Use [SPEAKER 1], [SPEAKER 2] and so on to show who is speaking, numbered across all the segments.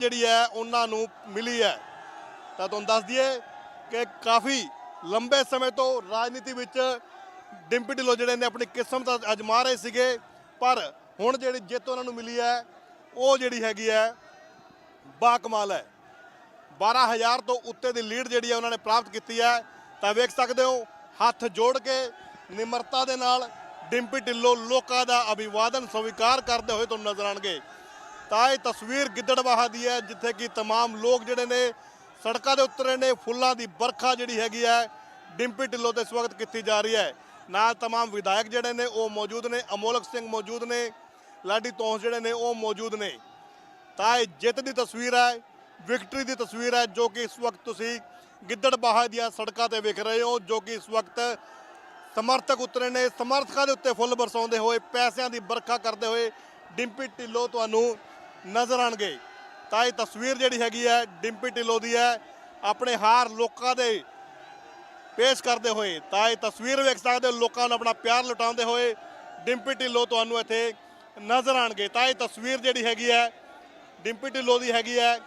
[SPEAKER 1] ਜਿਹੜੀ ਹੈ, ਉਹਨਾਂ ਨੂੰ ਮਿਲੀ ਹੈ। ਤਾਂ ਤੁਹਾਨੂੰ ਦੱਸ ਦਈਏ ਕਿ ਕਾਫੀ ਲੰਬੇ ਸਮੇਂ ਤੋਂ ਰਾਜਨੀਤੀ ਵਿੱਚ ਡਿੰਪੀ ਢਿੱਲੋਂ ਜਿਹੜੇ ਨੇ ਆਪਣੀ ਕਿਸਮਤ ਅਜਮਾ ਰਹੇ ਸੀਗੇ। ਪਰ ਹੁਣ ਜਿਹੜੀ ਜਿੱਤ ਉਹਨਾਂ ਨੂੰ ਮਿਲੀ ਹੈ, ਉਹ ਜਿਹੜੀ ਹੈਗੀ ਹੈ, ਬਾ ਕਮਾਲ ਹੈ। 12000 ਤੋਂ ਉੱਤੇ ਦੀ ਲੀਡ ਜਿਹੜੀ ਹੈ ਉਹਨਾਂ ਨੇ ਪ੍ਰਾਪਤ ਕੀਤੀ ਹੈ। ਤਾਂ ਵੇਖ ਸਕਦੇ ਹੋ, ਹੱਥ ਜੋੜ ਕੇ ਨਿਮਰਤਾ ਦੇ ਨਾਲ ਡਿੰਪੀ ਢਿੱਲੋਂ ਲੋਕਾਂ ਦਾ ਅਭਿਵਾਦਨ ਸਵੀਕਾਰ ਕਰਦੇ ਹੋਏ ਤੁਹਾਨੂੰ ਨਜ਼ਰ ਆਣਗੇ ਤਾਂ ਇਹ ਤਸਵੀਰ ਗਿੱਦੜਬਾਹਾ ਦੀ ਹੈ ਜਿੱਥੇ ਕਿ तमाम ਲੋਕ ਜਿਹੜੇ ਨੇ ਸੜਕਾਂ ਦੇ ਉਤਰੇ ਨੇ ਫੁੱਲਾਂ ਦੀ ਵਰਖਾ ਜਿਹੜੀ ਹੈਗੀ ਹੈ ਡਿੰਪੀ ਢਿੱਲੋਂ ਤੇ ਇਸ ਵਕਤ ਕੀਤੀ ਜਾ ਰਹੀ ਹੈ ਨਾਲ तमाम ਵਿਧਾਇਕ ਜਿਹੜੇ ਨੇ ਉਹ ਮੌਜੂਦ ਨੇ ਅਮੋਲਕ ਸਿੰਘ ਮੌਜੂਦ ਨੇ ਲਾਡੀ ਤੋਂਸ ਜਿਹੜੇ ਨੇ ਉਹ ਮੌਜੂਦ ਨੇ ਤਾਂ ਇਹ ਜਿੱਤ ਦੀ ਤਸਵੀਰ ਹੈ ਵਿਕਟਰੀ ਦੀ ਤਸਵੀਰ ਹੈ ਜੋ ਕਿ ਇਸ ਵਕਤ ਤੁਸੀਂ ਗਿੱਦੜਬਾਹਾ ਦੀਆਂ ਸੜਕਾਂ ਤੇ ਵੇਖ ਰਹੇ ਹੋ ਜੋ ਕਿ ਇਸ ਵਕਤ ਸਮਰਥਕ ਉਤਰੇ ਨੇ ਸਮਰਥਕਾਂ ਦੇ ਉੱਤੇ ਫੁੱਲ ਬਰਸਾਉਂਦੇ ਹੋਏ ਪੈਸਿਆਂ ਦੀ ਵਰਖਾ ਕਰਦੇ ਹੋਏ ਡਿੰਪੀ ਢਿੱਲੋਂ ਤੁਹਾਨੂੰ ਨਜ਼ਰ ਆਣਗੇ ਤਾਂ ਇਹ ਤਸਵੀਰ ਜਿਹੜੀ ਹੈਗੀ ਹੈ ਡਿੰਪੀ ਢਿੱਲੋਂ ਦੀ ਹੈ ਆਪਣੇ ਹਾਰ ਲੋਕਾਂ ਦੇ ਪੇਸ਼ ਕਰਦੇ ਹੋਏ ਤਾਂ ਇਹ ਤਸਵੀਰ ਵੇਖ ਸਕਦੇ ਹੋ ਲੋਕਾਂ ਨੂੰ ਆਪਣਾ ਪਿਆਰ ਲੁਟਾਉਂਦੇ ਹੋਏ ਡਿੰਪੀ ਢਿੱਲੋਂ ਤੁਹਾਨੂੰ ਇੱਥੇ ਨਜ਼ਰ ਆਣਗੇ ਤਾਂ ਇਹ ਤਸਵੀਰ ਜਿਹੜੀ ਹੈਗੀ ਹੈ ਡਿੰਪੀ ਢਿੱਲੋਂ ਦੀ ਹੈਗੀ ਹੈ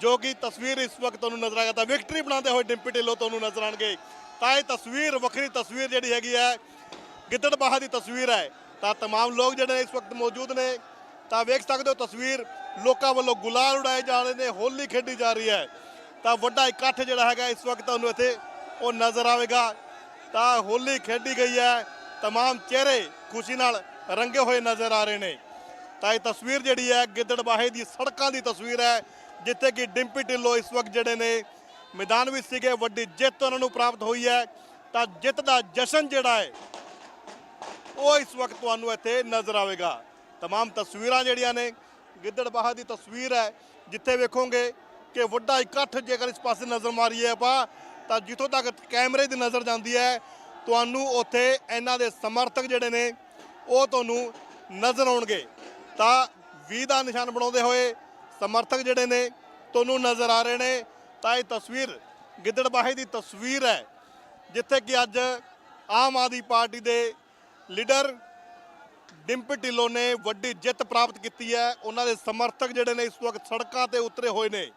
[SPEAKER 1] ਜੋ ਕਿ ਤਸਵੀਰ ਇਸ ਵਕਤ ਤੁਹਾਨੂੰ ਨਜ਼ਰ ਆਏਗਾ ਤਾਂ ਵਿਕਟਰੀ ਬਣਾਉਂਦੇ ਹੋਏ ਡਿੰਪੀ ਢਿੱਲੋਂ ਤੁਹਾਨੂੰ ਨਜ਼ਰ ਆਣਗੇ ਤਾਂ ਇਹ ਤਸਵੀਰ ਵੱਖਰੀ ਤਸਵੀਰ ਜਿਹੜੀ ਹੈਗੀ ਹੈ ਗਿੱਦੜਬਾਹਾ ਦੀ ਤਸਵੀਰ ਹੈ ਤਾਂ तमाम ਲੋਕ ਜਿਹੜੇ ਨੇ ਇਸ ਵਕਤ ਮੌਜੂਦ ਨੇ ਤਾਂ ਵੇਖ ਸਕਦੇ ਹੋ ਤਸਵੀਰ ਲੋਕਾਂ ਵੱਲੋਂ ਗੁਲਾਲ ਉਡਾਏ ਜਾ ਰਹੇ ਨੇ ਹੋਲੀ ਖੇਡੀ ਜਾ ਰਹੀ ਹੈ ਤਾਂ ਵੱਡਾ ਇਕੱਠ ਜਿਹੜਾ ਹੈਗਾ ਇਸ ਵਕਤ ਤੁਹਾਨੂੰ ਇੱਥੇ ਉਹ ਨਜ਼ਰ ਆਵੇਗਾ ਤਾਂ ਹੋਲੀ ਖੇਡੀ ਗਈ ਹੈ तमाम ਚਿਹਰੇ ਖੁਸ਼ੀ ਨਾਲ ਰੰਗੇ ਹੋਏ ਨਜ਼ਰ ਆ ਰਹੇ ਨੇ ਤਾਂ ਇਹ ਤਸਵੀਰ ਜਿਹੜੀ ਹੈ ਗਿੱਦੜਬਾਹੇ ਦੀ ਸੜਕਾਂ ਦੀ ਤਸਵੀਰ ਹੈ ਜਿੱਥੇ ਕਿ ਡਿੰਪੀ ਢਿੱਲੋਂ ਇਸ ਵਕਤ ਜਿਹੜੇ ਨੇ ਮੈਦਾਨ ਵਿੱਚ ਸੀਗੇ ਵੱਡੀ ਜਿੱਤ ਉਹਨਾਂ ਨੂੰ ਪ੍ਰਾਪਤ ਹੋਈ ਹੈ ਤਾਂ ਜਿੱਤ ਦਾ ਜਸ਼ਨ ਜਿਹੜਾ ਹੈ ਉਹ ਇਸ ਵਕਤ ਤੁਹਾਨੂੰ ਇੱਥੇ ਨਜ਼ਰ ਆਵੇਗਾ तमाम ਤਸਵੀਰਾਂ ਜਿਹੜੀਆਂ ਨੇ ਗਿੱਦੜਬਾਹਾ ਦੀ ਤਸਵੀਰ ਹੈ ਜਿੱਥੇ ਵੇਖੋਗੇ ਕਿ ਵੱਡਾ ਇਕੱਠ ਜੇਕਰ ਇਸ ਪਾਸੇ ਨਜ਼ਰ ਮਾਰੀਏ ਆਪਾਂ ਤਾਂ ਜਿੱਥੋਂ ਤੱਕ ਕੈਮਰੇ ਦੀ ਨਜ਼ਰ ਜਾਂਦੀ ਹੈ ਤੁਹਾਨੂੰ ਉੱਥੇ ਇਹਨਾਂ ਦੇ ਸਮਰਥਕ ਜਿਹੜੇ ਨੇ ਉਹ ਤੁਹਾਨੂੰ ਨਜ਼ਰ ਆਉਣਗੇ ਤਾਂ ਵੀ ਦਾ ਨਿਸ਼ਾਨ ਬਣਾਉਂਦੇ ਹੋਏ ਸਮਰਥਕ ਜਿਹੜੇ ਨੇ ਤੁਹਾਨੂੰ ਨਜ਼ਰ ਆ ਰਹੇ ਨੇ ਤਾਂ ਇਹ ਤਸਵੀਰ ਗਿੱਦੜਬਾਹੇ ਦੀ ਤਸਵੀਰ ਹੈ ਜਿੱਥੇ ਕਿ ਅੱਜ ਆਮ ਆਦਮੀ ਪਾਰਟੀ ਦੇ ਲੀਡਰ ਡਿੰਪੀ ਢਿੱਲੋਂ ਨੇ ਵੱਡੀ ਜਿੱਤ ਪ੍ਰਾਪਤ ਕੀਤੀ ਹੈ। ਉਹਨਾਂ ਦੇ ਸਮਰਥਕ ਜਿਹੜੇ ਨੇ ਇਸ ਵਕਤ ਸੜਕਾਂ ਤੇ ਉਤਰੇ ਹੋਏ ਨੇ।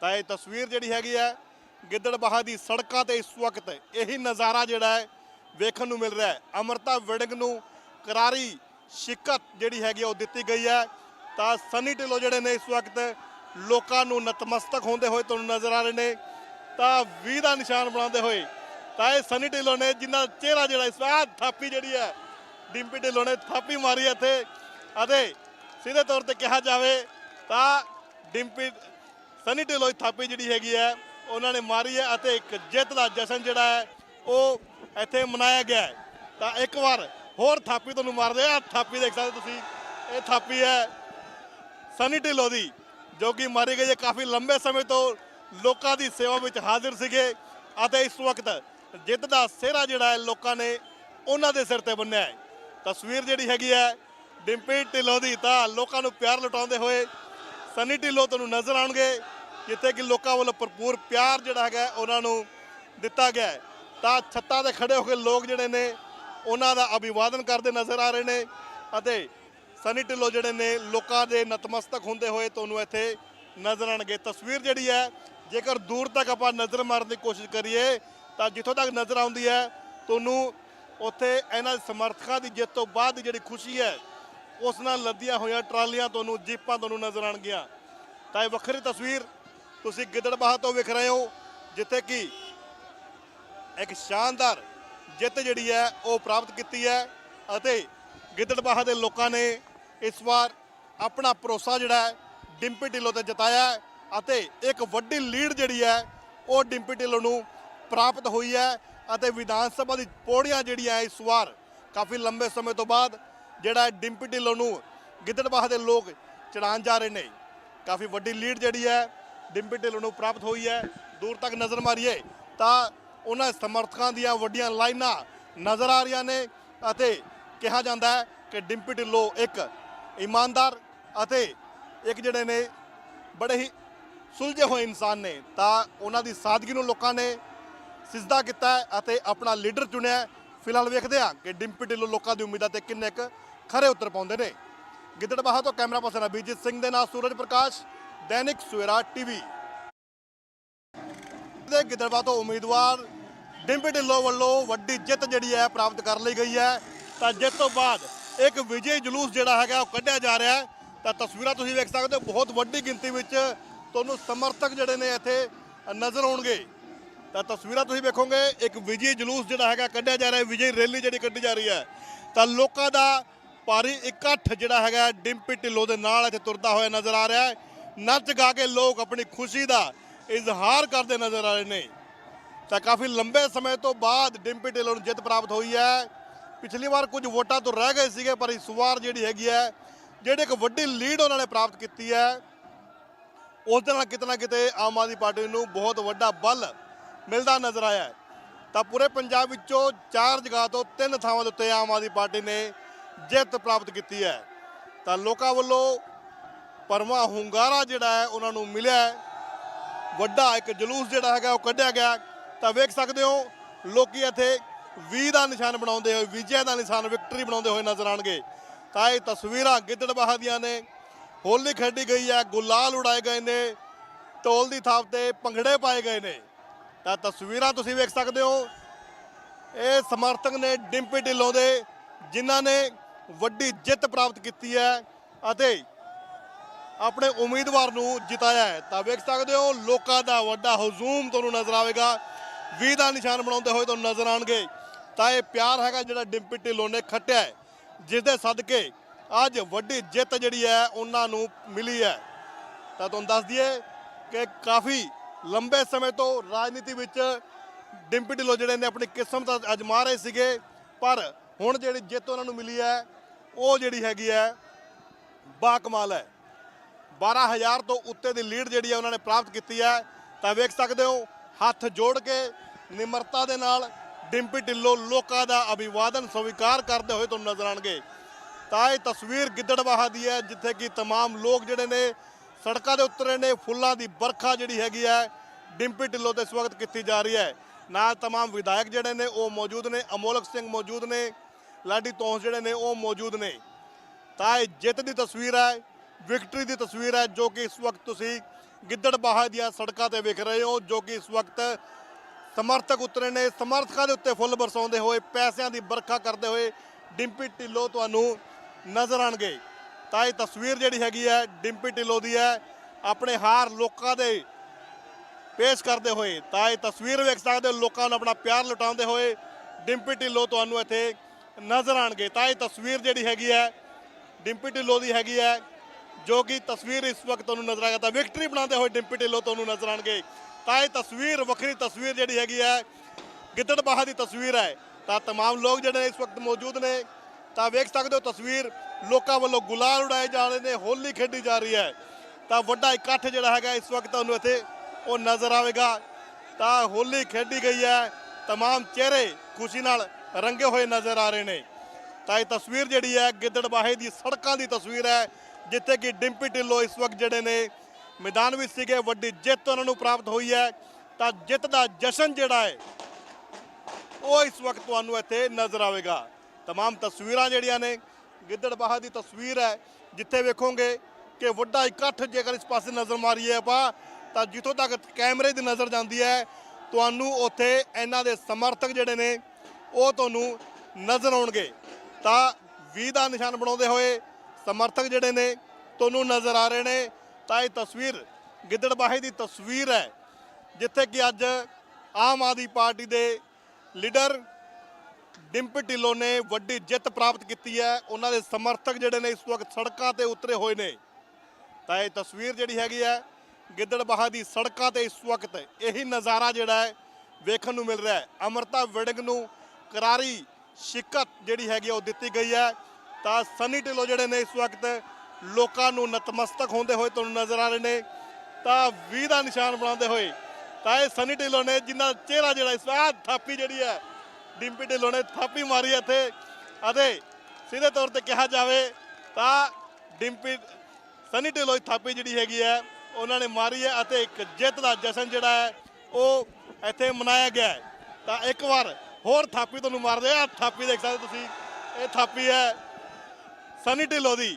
[SPEAKER 1] ਤਾਂ ਇਹ ਤਸਵੀਰ ਜਿਹੜੀ ਹੈਗੀ ਹੈ, ਗਿੱਦੜਬਾਹਾ ਦੀ ਸੜਕਾਂ ਤੇ ਇਸ ਵਕਤ ਇਹੀ ਨਜ਼ਾਰਾ ਜਿਹੜਾ ਹੈ ਵੇਖਣ ਨੂੰ ਮਿਲ ਰਿਹਾ ਹੈ। ਅਮਰਤਾ ਵਿੜੰਗ ਨੂੰ ਕਰਾਰੀ ਸ਼ਿਕਤ ਜਿਹੜੀ ਹੈਗੀ ਹੈ ਉਹ ਦਿੱਤੀ ਗਈ ਹੈ। ਤਾਂ ਸਨੀ ਢਿੱਲੋਂ ਜਿਹੜੇ ਨੇ ਇਸ ਵਕਤ ਲੋਕਾਂ ਨੂੰ ਨਤਮਸਤਕ ਹੁੰਦੇ ਹੋਏ ਤੁਹਾਨੂੰ ਨਜ਼ਰ ਆ ਰਹੇ ਨੇ। ਤਾਂ ਵੀ ਦਾ ਨਿਸ਼ਾਨ ਬਣਾਉਂਦੇ ਹੋਏ ਤਾਂ ਇਹ ਸਨੀ ਢਿੱਲੋਂ ਨੇ ਜਿਨ੍ਹਾਂ ਦਾ ਚਿਹਰਾ ਜਿਹੜਾ ਇਸ ਵਾਰ ਥਾਪੀ ਜਿਹੜੀ ਹੈ ਡਿੰਪੀ ਢਿੱਲੋਂ ਨੇ ਥਾਪੀ ਮਾਰੀ ਇੱਥੇ। ਅਤੇ ਸਿੱਧੇ ਤੌਰ ਤੇ ਕਿਹਾ ਜਾਵੇ ਤਾਂ ਡਿੰਪੀ, ਸਨੀ ਢਿੱਲੋਂ ਦੀ ਥਾਪੀ ਜਿਹੜੀ ਹੈਗੀ ਹੈ, ਉਹਨਾਂ ਨੇ ਮਾਰੀ ਹੈ ਅਤੇ ਇੱਕ ਜਿੱਤ ਦਾ ਜਸ਼ਨ ਜਿਹੜਾ ਹੈ, ਉਹ ਇੱਥੇ ਮਨਾਇਆ ਗਿਆ ਤਾਂ ਇੱਕ ਵਾਰ ਹੋਰ ਥਾਪੀ ਤੁਹਾਨੂੰ ਮਾਰਦੇ ਆ ਥਾਪੀ ਦੇਖ ਸਕਦੇ ਤੁਸੀਂ। ਇਹ ਥਾਪੀ ਹੈ ਸਨੀ ਢਿੱਲੋਂ ਦੀ, ਜੋ ਕਿ ਮਾਰੀ ਗਈ ਹੈ ਕਾਫੀ ਲੰਬੇ ਸਮੇਂ ਤੋਂ ਲੋਕਾਂ ਦੀ ਸੇਵਾ ਵਿੱਚ ਹਾਜ਼ਰ ਸੀਗੇ ਅਤੇ ਇਸ ਵਕਤ ਜਿੱਤ ਦਾ ਸਿਹਰਾ ਜਿਹੜਾ ਹੈ, ਲੋਕਾਂ ਨੇ ਉਹਨਾਂ ਦੇ ਸਿਰ ਤੇ ਬੰਨਿਆ ਹੈ। ਤਸਵੀਰ ਜਿਹੜੀ ਹੈਗੀ ਹੈ, ਡਿੰਪੀ ਢਿੱਲੋਂ ਦੀ, ਤਾਂ ਲੋਕਾਂ ਨੂੰ ਪਿਆਰ ਲੁਟਾਉਂਦੇ ਹੋਏ ਸਨੀ ਢਿੱਲੋਂ ਤੁਹਾਨੂੰ ਨਜ਼ਰ ਆਉਣਗੇ, ਜਿੱਥੇ ਕਿ ਲੋਕਾਂ ਵੱਲੋਂ ਭਰਪੂਰ ਪਿਆਰ ਜਿਹੜਾ ਹੈਗਾ ਉਹਨਾਂ ਨੂੰ ਦਿੱਤਾ ਗਿਆ ਤਾਂ ਛੱਤਾਂ ਤੇ ਖੜੇ ਹੋ ਕੇ ਲੋਕ ਜਿਹੜੇ ਨੇ, ਉਹਨਾਂ ਦਾ ਅਭਿਵਾਦਨ ਕਰਦੇ ਨਜ਼ਰ ਆ ਰਹੇ ਨੇ ਅਤੇ ਸਨੀ ਢਿੱਲੋਂ ਜਿਹੜੇ ਨੇ, ਲੋਕਾਂ ਦੇ ਨਤਮਸਤਕ ਹੁੰਦੇ ਹੋਏ ਤੁਹਾਨੂੰ ਇੱਥੇ ਨਜ਼ਰ ਆਣਗੇ ਤਸਵੀਰ ਜਿਹੜੀ ਹੈ, ਜੇਕਰ ਦੂਰ ਤੱਕ ਆਪਾਂ ਨਜ਼ਰ ਮਾਰਨ ਦੀ ਕੋਸ਼ਿਸ਼ ਕਰੀਏ, ਤਾਂ ਜਿੱਥੋਂ ਤੱਕ ਨਜ਼ਰ ਆਉਂਦੀ ਹੈ, ਤੁਹਾਨੂੰ ਉੱਥੇ ਇਹਨਾਂ ਸਮਰਥਕਾਂ ਦੀ ਜਿੱਤ ਤੋਂ ਬਾਅਦ ਦੀ ਜਿਹੜੀ ਖੁਸ਼ੀ ਹੈ, ਉਸ ਨਾਲ ਲੱਦੀਆਂ ਹੋਈਆਂ ਟਰਾਲੀਆਂ ਤੁਹਾਨੂੰ, ਜੀਪਾਂ ਤੁਹਾਨੂੰ ਨਜ਼ਰ ਆਣਗੀਆਂ ਤਾਂ ਇਹ ਵੱਖਰੀ ਤਸਵੀਰ ਤੁਸੀਂ ਗਿੱਦੜਬਾਹਾ ਤੋਂ ਵੇਖ ਰਹੇ ਹੋ, ਜਿੱਥੇ ਕਿ ਇੱਕ ਸ਼ਾਨਦਾਰ ਜਿੱਤ ਜਿਹੜੀ ਹੈ, ਉਹ ਪ੍ਰਾਪਤ ਕੀਤੀ ਹੈ ਅਤੇ ਗਿੱਦੜਬਾਹਾ ਦੇ ਲੋਕਾਂ ਨੇ ਇਸ ਵਾਰ ਆਪਣਾ ਭਰੋਸਾ ਜਿਹੜਾ ਹੈ, ਡਿੰਪੀ ਢਿੱਲੋਂ ਤੇ ਜਤਾਇਆ ਅਤੇ ਇੱਕ ਵੱਡੀ ਲੀਡ ਜਿਹੜੀ ਹੈ, ਉਹ ਡਿੰਪੀ ਢਿੱਲੋਂ ਨੂੰ ਪ੍ਰਾਪਤ ਹੋਈ ਹੈ। ਅਤੇ ਵਿਧਾਨ ਸਭਾ ਦੀ ਪੌੜੀਆਂ ਜਿਹੜੀਆਂ ਇਸ ਵਾਰ ਕਾਫੀ ਲੰਬੇ ਸਮੇਂ ਤੋਂ ਬਾਅਦ ਜਿਹੜਾ ਡਿੰਪੀ ਢਿੱਲੋਂ ਨੂੰ ਗਿੱਦੜਬਾਹਾ ਦੇ ਲੋਕ ਚੜਾਉਣ ਜਾ ਰਹੇ ਨੇ। ਕਾਫੀ ਵੱਡੀ ਲੀਡ ਜਿਹੜੀ ਹੈ ਡਿੰਪੀ ਢਿੱਲੋਂ ਨੂੰ ਪ੍ਰਾਪਤ ਹੋਈ ਹੈ ਦੂਰ ਤੱਕ ਨਜ਼ਰ ਮਾਰੀਏ ਤਾਂ ਉਹਨਾਂ ਸਮਰਥਕਾਂ ਦੀਆਂ ਵੱਡੀਆਂ ਲਾਈਨਾਂ ਨਜ਼ਰ ਆ ਰਹੀਆਂ ਨੇ ਅਤੇ ਕਿਹਾ ਜਾਂਦਾ ਹੈ ਕਿ ਡਿੰਪੀ ਢਿੱਲੋਂ ਇੱਕ ਇਮਾਨਦਾਰ ਅਤੇ ਇੱਕ ਜਿਹੜੇ ਨੇ ਬੜੇ ਹੀ ਸੁਲਝੇ ਹੋਏ ਇਨਸਾਨ ਨੇ। ਤਾਂ ਉਹਨਾਂ ਦੀ ਸਾਦਗੀ ਨੂੰ ਲੋਕਾਂ ਨੇ ਸਿੱਧਾ ਕੀਤਾ ਅਤੇ ਆਪਣਾ ਲੀਡਰ ਚੁਣਿਆ ਫਿਲਹਾਲ ਵੇਖਦੇ ਹਾਂ ਕਿ ਡਿੰਪੀ ਢਿੱਲੋਂ ਲੋਕਾਂ ਦੀ ਉਮੀਦਾਂ ਤੇ ਕਿੰਨੇ ਕੁ ਖਰੇ ਉਤਰ ਪਾਉਂਦੇ ਨੇ। ਗਿੱਦੜਬਾਹਾ ਤੋਂ ਕੈਮਰਾ ਪਰਸਨ ਅਭਿਜੀਤ ਸਿੰਘ ਦੇ ਨਾਲ ਸੂਰਜ ਪ੍ਰਕਾਸ਼, ਦੈਨਿਕ ਸਵੇਰਾ ਟੀਵੀ। ਦੇ ਗਿੱਦੜਵਾ ਤੋਂ ਉਮੀਦਵਾਰ ਡਿੰਪੀ ਢਿੱਲੋਂ ਵੱਲੋਂ ਵੱਡੀ ਜਿੱਤ ਜਿਹੜੀ ਹੈ ਪ੍ਰਾਪਤ ਕਰ ਲਈ ਗਈ ਹੈ। ਤਾਂ ਜਿੱਤ ਤੋਂ ਬਾਅਦ ਇੱਕ ਵਿਜੇ ਜਲੂਸ ਜਿਹੜਾ ਹੈਗਾ ਉਹ ਕੱਢਿਆ ਜਾ ਰਿਹਾ ਹੈ। ਤਾਂ ਤਸਵੀਰਾਂ ਤੁਸੀਂ ਵੇਖ ਸਕਦੇ ਹੋ, ਬਹੁਤ ਵੱਡੀ ਗਿਣਤੀ ਵਿੱਚ ਤੁਹਾਨੂੰ ਸਮਰਥਕ ਜਿਹੜੇ ਨੇ ਇੱਥੇ ਨਜ਼ਰ ਆਉਣਗੇ। ਤਾਂ ਤਸਵੀਰਾਂ ਤੁਸੀਂ ਵੇਖੋਗੇ, ਇੱਕ ਵਿਜੇ ਜਲੂਸ ਜਿਹੜਾ ਹੈਗਾ ਕੱਢਿਆ ਜਾ ਰਿਹਾ ਹੈ, ਵਿਜੇ ਰੈਲੀ ਜਿਹੜੀ ਕੱਢੀ ਜਾ ਰਹੀ ਹੈ। ਤਾਂ ਲੋਕਾਂ ਦਾ ਭਾਰੀ ਇਕੱਠ ਜਿਹੜਾ ਹੈਗਾ ਡਿੰਪੀ ਢਿੱਲੋਂ ਦੇ ਨਾਲ ਇੱਥੇ ਤੁਰਦਾ ਹੋਇਆ ਨਜ਼ਰ ਆ ਰਿਹਾ ਹੈ। ਨੱਚ ਗਾ ਕੇ ਲੋਕ ਆਪਣੀ ਖੁਸ਼ੀ ਦਾ ਇਜ਼ਹਾਰ ਕਰਦੇ ਨਜ਼ਰ ਆ ਰਹੇ ਨੇ। ਤਾਂ ਕਾਫੀ ਲੰਬੇ ਸਮੇਂ ਤੋਂ ਬਾਅਦ ਡਿੰਪੀ ਢਿੱਲੋਂ ਨੂੰ ਜਿੱਤ ਪ੍ਰਾਪਤ ਹੋਈ ਹੈ। ਪਿਛਲੀ ਵਾਰ ਕੁਝ ਵੋਟਾਂ ਤੋਂ ਰਹਿ ਗਏ ਸੀਗੇ, ਪਰ ਇਸ ਵਾਰ ਜਿਹੜੀ ਹੈਗੀ ਹੈ, ਜਿਹੜੀ ਇੱਕ ਵੱਡੀ ਲੀਡ ਉਹਨਾਂ ਨੇ ਪ੍ਰਾਪਤ ਕੀਤੀ ਹੈ, ਉਸ ਦੇ ਨਾਲ ਕਿਤੇ ਨਾ ਕਿਤੇ ਆਮ ਆਦਮੀ ਪਾਰਟੀ ਨੂੰ ਬਹੁਤ ਵੱਡਾ ਬਲ ਮਿਲਦਾ ਨਜ਼ਰ ਆਇਆ ਤਾਂ ਪੂਰੇ ਪੰਜਾਬ ਵਿੱਚੋਂ ਚਾਰ ਜਗ੍ਹਾ ਤੋਂ ਤਿੰਨ ਥਾਵਾਂ ਦੇ ਉੱਤੇ ਆਮ ਆਦਮੀ ਪਾਰਟੀ ਨੇ ਜਿੱਤ ਪ੍ਰਾਪਤ ਕੀਤੀ ਹੈ। ਤਾਂ ਲੋਕਾਂ ਵੱਲੋਂ ਪਰਮਾ ਹੁੰਗਾਰਾ ਜਿਹੜਾ ਹੈ, ਉਹਨਾਂ ਨੂੰ ਮਿਲਿਆ ਵੱਡਾ ਇੱਕ ਜਲੂਸ ਜਿਹੜਾ ਹੈਗਾ, ਉਹ ਕੱਢਿਆ ਗਿਆ। ਤਾਂ ਵੇਖ ਸਕਦੇ ਹੋ, ਲੋਕੀ ਇੱਥੇ ਵੀ ਦਾ ਨਿਸ਼ਾਨ ਬਣਾਉਂਦੇ ਹੋਏ, ਵਿਜੇ ਦਾ ਨਿਸ਼ਾਨ, ਵਿਕਟਰੀ ਬਣਾਉਂਦੇ ਹੋਏ ਨਜ਼ਰ ਆਣਗੇ ਤਾਂ ਇਹ ਤਸਵੀਰਾਂ ਗਿੱਦੜਬਾਹਾ ਦੀਆਂ ਨੇ। ਹੋਲੀ ਖੇਡੀ ਗਈ ਹੈ, ਗੁਲਾਲ ਉਡਾਏ ਗਏ ਨੇ, ਢੋਲ ਦੀ ਥਾਪ ਤੇ ਭੰਗੜੇ ਪਾਏ ਗਏ ਨੇ। ਤਾਂ ਤਸਵੀਰਾਂ ਤੁਸੀਂ ਵੇਖ ਸਕਦੇ ਹੋ। ਇਹ ਸਮਰਥਕ ਨੇ ਡਿੰਪੀ ਢਿੱਲੋਂ ਦੇ, ਜਿਨ੍ਹਾਂ ਨੇ ਵੱਡੀ ਜਿੱਤ ਪ੍ਰਾਪਤ ਕੀਤੀ ਹੈ ਅਤੇ ਆਪਣੇ ਉਮੀਦਵਾਰ ਨੂੰ ਜਿਤਾਇਆ ਹੈ। ਤਾਂ ਵੇਖ ਸਕਦੇ ਹੋ, ਲੋਕਾਂ ਦਾ ਵੱਡਾ ਹਜੂਮ ਤੁਹਾਨੂੰ ਨਜ਼ਰ ਆਵੇਗਾ। ਵੀ ਦਾ ਨਿਸ਼ਾਨ ਬਣਾਉਂਦੇ ਹੋਏ ਤੁਹਾਨੂੰ ਨਜ਼ਰ ਆਣਗੇ ਤਾਂ ਇਹ ਪਿਆਰ ਹੈਗਾ ਜਿਹੜਾ ਡਿੰਪੀ ਢਿੱਲੋਂ ਨੇ ਖੱਟਿਆ ਹੈ ਜਿਸ ਦੇ ਸਦਕੇ ਅੱਜ ਵੱਡੀ ਜਿੱਤ ਜਿਹੜੀ ਹੈ, ਉਹਨਾਂ ਨੂੰ ਮਿਲੀ ਹੈ। ਤਾਂ ਤੁਹਾਨੂੰ ਦੱਸ ਦਈਏ ਕਿ ਕਾਫੀ ਲੰਬੇ ਸਮੇਂ ਤੋਂ ਰਾਜਨੀਤੀ ਵਿੱਚ ਡਿੰਪੀ ਢਿੱਲੋਂ ਜਿਹੜੇ ਨੇ ਆਪਣੀ ਕਿਸਮਤ ਅਜਮਾ ਰਹੇ ਸੀਗੇ ਪਰ ਹੁਣ ਜਿਹੜੀ ਜਿੱਤ ਉਹਨਾਂ ਨੂੰ ਮਿਲੀ ਹੈ ਉਹ ਜਿਹੜੀ ਹੈਗੀ ਹੈ ਬਾ ਕਮਾਲ ਹੈ 12000 ਤੋਂ ਉੱਤੇ ਦੀ ਲੀਡ ਜਿਹੜੀ ਹੈ ਉਹਨਾਂ ਨੇ ਪ੍ਰਾਪਤ ਕੀਤੀ ਹੈ ਤਾਂ ਵੇਖ ਸਕਦੇ ਹੋ ਹੱਥ ਜੋੜ ਕੇ ਨਿਮਰਤਾ ਦੇ ਨਾਲ ਡਿੰਪੀ ਢਿੱਲੋਂ ਲੋਕਾਂ ਦਾ ਅਭਿਵਾਦਨ ਸਵੀਕਾਰ ਕਰਦੇ ਹੋਏ ਤੁਹਾਨੂੰ ਨਜ਼ਰ ਆਣਗੇ ਤਾਂ ਇਹ ਤਸਵੀਰ ਗਿੱਦੜਬਾਹਾ ਦੀ ਹੈ ਜਿੱਥੇ ਕਿ तमाम ਲੋਕ ਜਿਹੜੇ ਨੇ ਸੜਕਾਂ ਦੇ ਉਤਰੇ ਨੇ ਫੁੱਲਾਂ ਦੀ ਵਰਖਾ ਜਿਹੜੀ ਹੈਗੀ ਹੈ ਡਿੰਪੀ ਢਿੱਲੋਂ ਤੇ ਇਸ ਵਕਤ ਕੀਤੀ ਜਾ ਰਹੀ ਹੈ ਨਾਲ तमाम ਵਿਧਾਇਕ ਜਿਹੜੇ ਨੇ ਉਹ ਮੌਜੂਦ ਨੇ ਅਮੋਲਕ ਸਿੰਘ ਮੌਜੂਦ ਨੇ ਲਾਡੀ ਤੋਂਸ ਜਿਹੜੇ ਨੇ ਉਹ ਮੌਜੂਦ ਨੇ ਤਾਂ ਇਹ ਜਿੱਤ ਦੀ ਤਸਵੀਰ ਹੈ ਵਿਕਟਰੀ ਦੀ ਤਸਵੀਰ ਹੈ ਜੋ ਕਿ ਇਸ ਵਕਤ ਤੁਸੀਂ ਗਿੱਦੜਬਾਹਾ ਦੀਆਂ ਸੜਕਾਂ ਤੇ ਵੇਖ ਰਹੇ ਹੋ ਜੋ ਕਿ ਇਸ ਵਕਤ ਸਮਰਥਕ ਉਤਰੇ ਨੇ ਸਮਰਥਕਾਂ ਦੇ ਉੱਤੇ ਫੁੱਲ ਬਰਸਾਉਂਦੇ ਹੋਏ ਪੈਸਿਆਂ ਦੀ ਵਰਖਾ ਕਰਦੇ ਹੋਏ ਡਿੰਪੀ ਢਿੱਲੋਂ ਤੁਹਾਨੂੰ ਨਜ਼ਰ ਆਣਗੇ ਤਾਂ ਇਹ ਤਸਵੀਰ ਜਿਹੜੀ ਹੈਗੀ ਹੈ ਡਿੰਪੀ ਢਿੱਲੋਂ ਦੀ ਹੈ ਆਪਣੇ ਹਾਰ ਲੋਕਾਂ ਦੇ ਪੇਸ਼ ਕਰਦੇ ਹੋਏ ਤਾਂ ਇਹ ਤਸਵੀਰ ਵੇਖ ਸਕਦੇ ਹੋ ਲੋਕਾਂ ਨੂੰ ਆਪਣਾ ਪਿਆਰ ਲੁਟਾਉਂਦੇ ਹੋਏ ਡਿੰਪੀ ਢਿੱਲੋਂ ਤੁਹਾਨੂੰ ਇੱਥੇ ਨਜ਼ਰ ਆਣਗੇ ਤਾਂ ਇਹ ਤਸਵੀਰ ਜਿਹੜੀ ਹੈਗੀ ਹੈ ਡਿੰਪੀ ਢਿੱਲੋਂ ਦੀ ਹੈਗੀ ਹੈ ਜੋ ਕਿ ਤਸਵੀਰ ਇਸ ਵਕਤ ਤੁਹਾਨੂੰ ਨਜ਼ਰ ਆਏਗਾ ਤਾਂ ਵਿਕਟਰੀ ਬਣਾਉਂਦੇ ਹੋਏ ਡਿੰਪੀ ਢਿੱਲੋਂ ਤੁਹਾਨੂੰ ਨਜ਼ਰ ਆਣਗੇ ਤਾਂ ਇਹ ਤਸਵੀਰ ਵੱਖਰੀ ਤਸਵੀਰ ਜਿਹੜੀ ਹੈਗੀ ਹੈ ਗਿੱਦੜਬਾਹਾ ਦੀ ਤਸਵੀਰ ਹੈ ਤਾਂ तमाम ਲੋਕ ਜਿਹੜੇ ਨੇ ਇਸ ਵਕਤ ਮੌਜੂਦ ਨੇ ਤਾਂ ਵੇਖ ਸਕਦੇ ਹੋ ਤਸਵੀਰ ਲੋਕਾਂ ਵੱਲੋਂ ਗੁਲਾਲ ਉਡਾਏ ਜਾ ਰਹੇ ਨੇ ਹੋਲੀ ਖੇਡੀ ਜਾ ਰਹੀ ਹੈ ਤਾਂ ਵੱਡਾ ਇਕੱਠ ਜਿਹੜਾ ਹੈਗਾ ਇਸ ਵਕਤ ਤੁਹਾਨੂੰ ਇੱਥੇ ਉਹ ਨਜ਼ਰ ਆਵੇਗਾ ਤਾਂ ਹੋਲੀ ਖੇਡੀ ਗਈ ਹੈ तमाम ਚਿਹਰੇ ਖੁਸ਼ੀ ਨਾਲ ਰੰਗੇ ਹੋਏ ਨਜ਼ਰ ਆ ਰਹੇ ਨੇ ਤਾਂ ਇਹ ਤਸਵੀਰ ਜਿਹੜੀ ਹੈ ਗਿੱਦੜਬਾਹੇ ਦੀ ਸੜਕਾਂ ਦੀ ਤਸਵੀਰ ਹੈ ਜਿੱਥੇ ਕਿ ਡਿੰਪੀ ਢਿੱਲੋਂ ਇਸ ਵਕਤ ਜਿਹੜੇ ਨੇ ਮੈਦਾਨ ਵਿੱਚ ਸੀਗੇ ਵੱਡੀ ਜਿੱਤ ਉਹਨਾਂ ਨੂੰ ਪ੍ਰਾਪਤ ਹੋਈ ਹੈ ਤਾਂ ਜਿੱਤ ਦਾ ਜਸ਼ਨ ਜਿਹੜਾ ਹੈ ਉਹ ਇਸ ਵਕਤ ਤੁਹਾਨੂੰ ਇੱਥੇ ਨਜ਼ਰ ਆਵੇਗਾ तमाम ਤਸਵੀਰਾਂ ਜਿਹੜੀਆਂ ਨੇ ਗਿੱਦੜਬਾਹਾ ਦੀ ਤਸਵੀਰ ਹੈ ਜਿੱਥੇ ਵੇਖੋਗੇ ਕਿ ਵੱਡਾ ਇਕੱਠ ਜੇਕਰ ਇਸ ਪਾਸੇ ਨਜ਼ਰ ਮਾਰੀਏ ਆਪਾਂ ਤਾਂ ਜਿੱਥੋਂ ਤੱਕ ਕੈਮਰੇ ਦੀ ਨਜ਼ਰ ਜਾਂਦੀ ਹੈ ਤੁਹਾਨੂੰ ਉੱਥੇ ਇਹਨਾਂ ਦੇ ਸਮਰਥਕ ਜਿਹੜੇ ਨੇ ਉਹ ਤੁਹਾਨੂੰ ਨਜ਼ਰ ਆਉਣਗੇ ਤਾਂ ਵੀ ਦਾ ਨਿਸ਼ਾਨ ਬਣਾਉਂਦੇ ਹੋਏ ਸਮਰਥਕ ਜਿਹੜੇ ਨੇ ਤੁਹਾਨੂੰ ਨਜ਼ਰ ਆ ਰਹੇ ਨੇ ਤਾਂ ਇਹ ਤਸਵੀਰ ਗਿੱਦੜਬਾਹੇ ਦੀ ਤਸਵੀਰ ਹੈ ਜਿੱਥੇ ਕਿ ਅੱਜ ਆਮ ਆਦਮੀ ਪਾਰਟੀ ਦੇ ਲੀਡਰ ਡਿੰਪੀ ਢਿੱਲੋਂ ਨੇ ਵੱਡੀ ਜਿੱਤ ਪ੍ਰਾਪਤ ਕੀਤੀ ਹੈ। ਉਹਨਾਂ ਦੇ ਸਮਰਥਕ ਜਿਹੜੇ ਨੇ ਇਸ ਵਕਤ ਸੜਕਾਂ ਤੇ ਉਤਰੇ ਹੋਏ ਨੇ। ਤਾਂ ਇਹ ਤਸਵੀਰ ਜਿਹੜੀ ਹੈਗੀ ਹੈ, ਗਿੱਦੜਬਾਹਾ ਦੀ ਸੜਕਾਂ ਤੇ ਇਸ ਵਕਤ ਇਹੀ ਨਜ਼ਾਰਾ ਜਿਹੜਾ ਹੈ ਵੇਖਣ ਨੂੰ ਮਿਲ ਰਿਹਾ ਹੈ। ਅਮਰਤਾ ਵਿੜੰਗ ਨੂੰ ਕਰਾਰੀ ਸ਼ਿਕਤ ਜਿਹੜੀ ਹੈਗੀ ਆ ਉਹ ਦਿੱਤੀ ਗਈ ਹੈ। ਤਾਂ ਸਨੀ ਢਿੱਲੋਂ ਜਿਹੜੇ ਨੇ ਇਸ ਵਕਤ ਲੋਕਾਂ ਨੂੰ ਨਤਮਸਤਕ ਹੁੰਦੇ ਹੋਏ ਤੁਹਾਨੂੰ ਨਜ਼ਰ ਆ ਰਹੇ ਨੇ। ਤਾਂ ਵੀ ਦਾ ਨਿਸ਼ਾਨ ਬਣਾਉਂਦੇ ਹੋਏ ਤਾਂ ਇਹ ਸਨੀ ਢਿੱਲੋਂ ਨੇ ਜਿਨ੍ਹਾਂ ਦਾ ਚਿਹਰਾ ਜਿਹੜਾ ਇਸ ਵਾਰ ਥਾਪੀ ਜਿਹੜੀ ਹੈ ਡਿੰਪੀ ਢਿੱਲੋਂ ਨੇ ਥਾਪੀ ਮਾਰੀ ਹੈ ਇੱਥੇ ਅਤੇ ਸਿੱਧੇ ਤੌਰ ਤੇ ਕਿਹਾ ਜਾਵੇ ਤਾਂ ਡਿੰਪੀ, ਸਨੀ ਢਿੱਲੋਂ ਦੀ ਥਾਪੀ ਜਿਹੜੀ ਹੈਗੀ ਹੈ, ਉਹਨਾਂ ਨੇ ਮਾਰੀ ਹੈ ਅਤੇ ਇੱਕ ਜਿੱਤ ਦਾ ਜਸ਼ਨ ਜਿਹੜਾ ਹੈ, ਉਹ ਇੱਥੇ ਮਨਾਇਆ ਗਿਆ ਹੈ। ਤਾਂ ਇੱਕ ਵਾਰ ਹੋਰ ਥਾਪੀ ਤੁਹਾਨੂੰ ਮਾਰਦੇ ਆ ਥਾਪੀ ਦੇਖ ਸਕਦੇ ਤੁਸੀਂ। ਇਹ ਥਾਪੀ ਹੈ ਸਨੀ ਢਿੱਲੋਂ ਦੀ,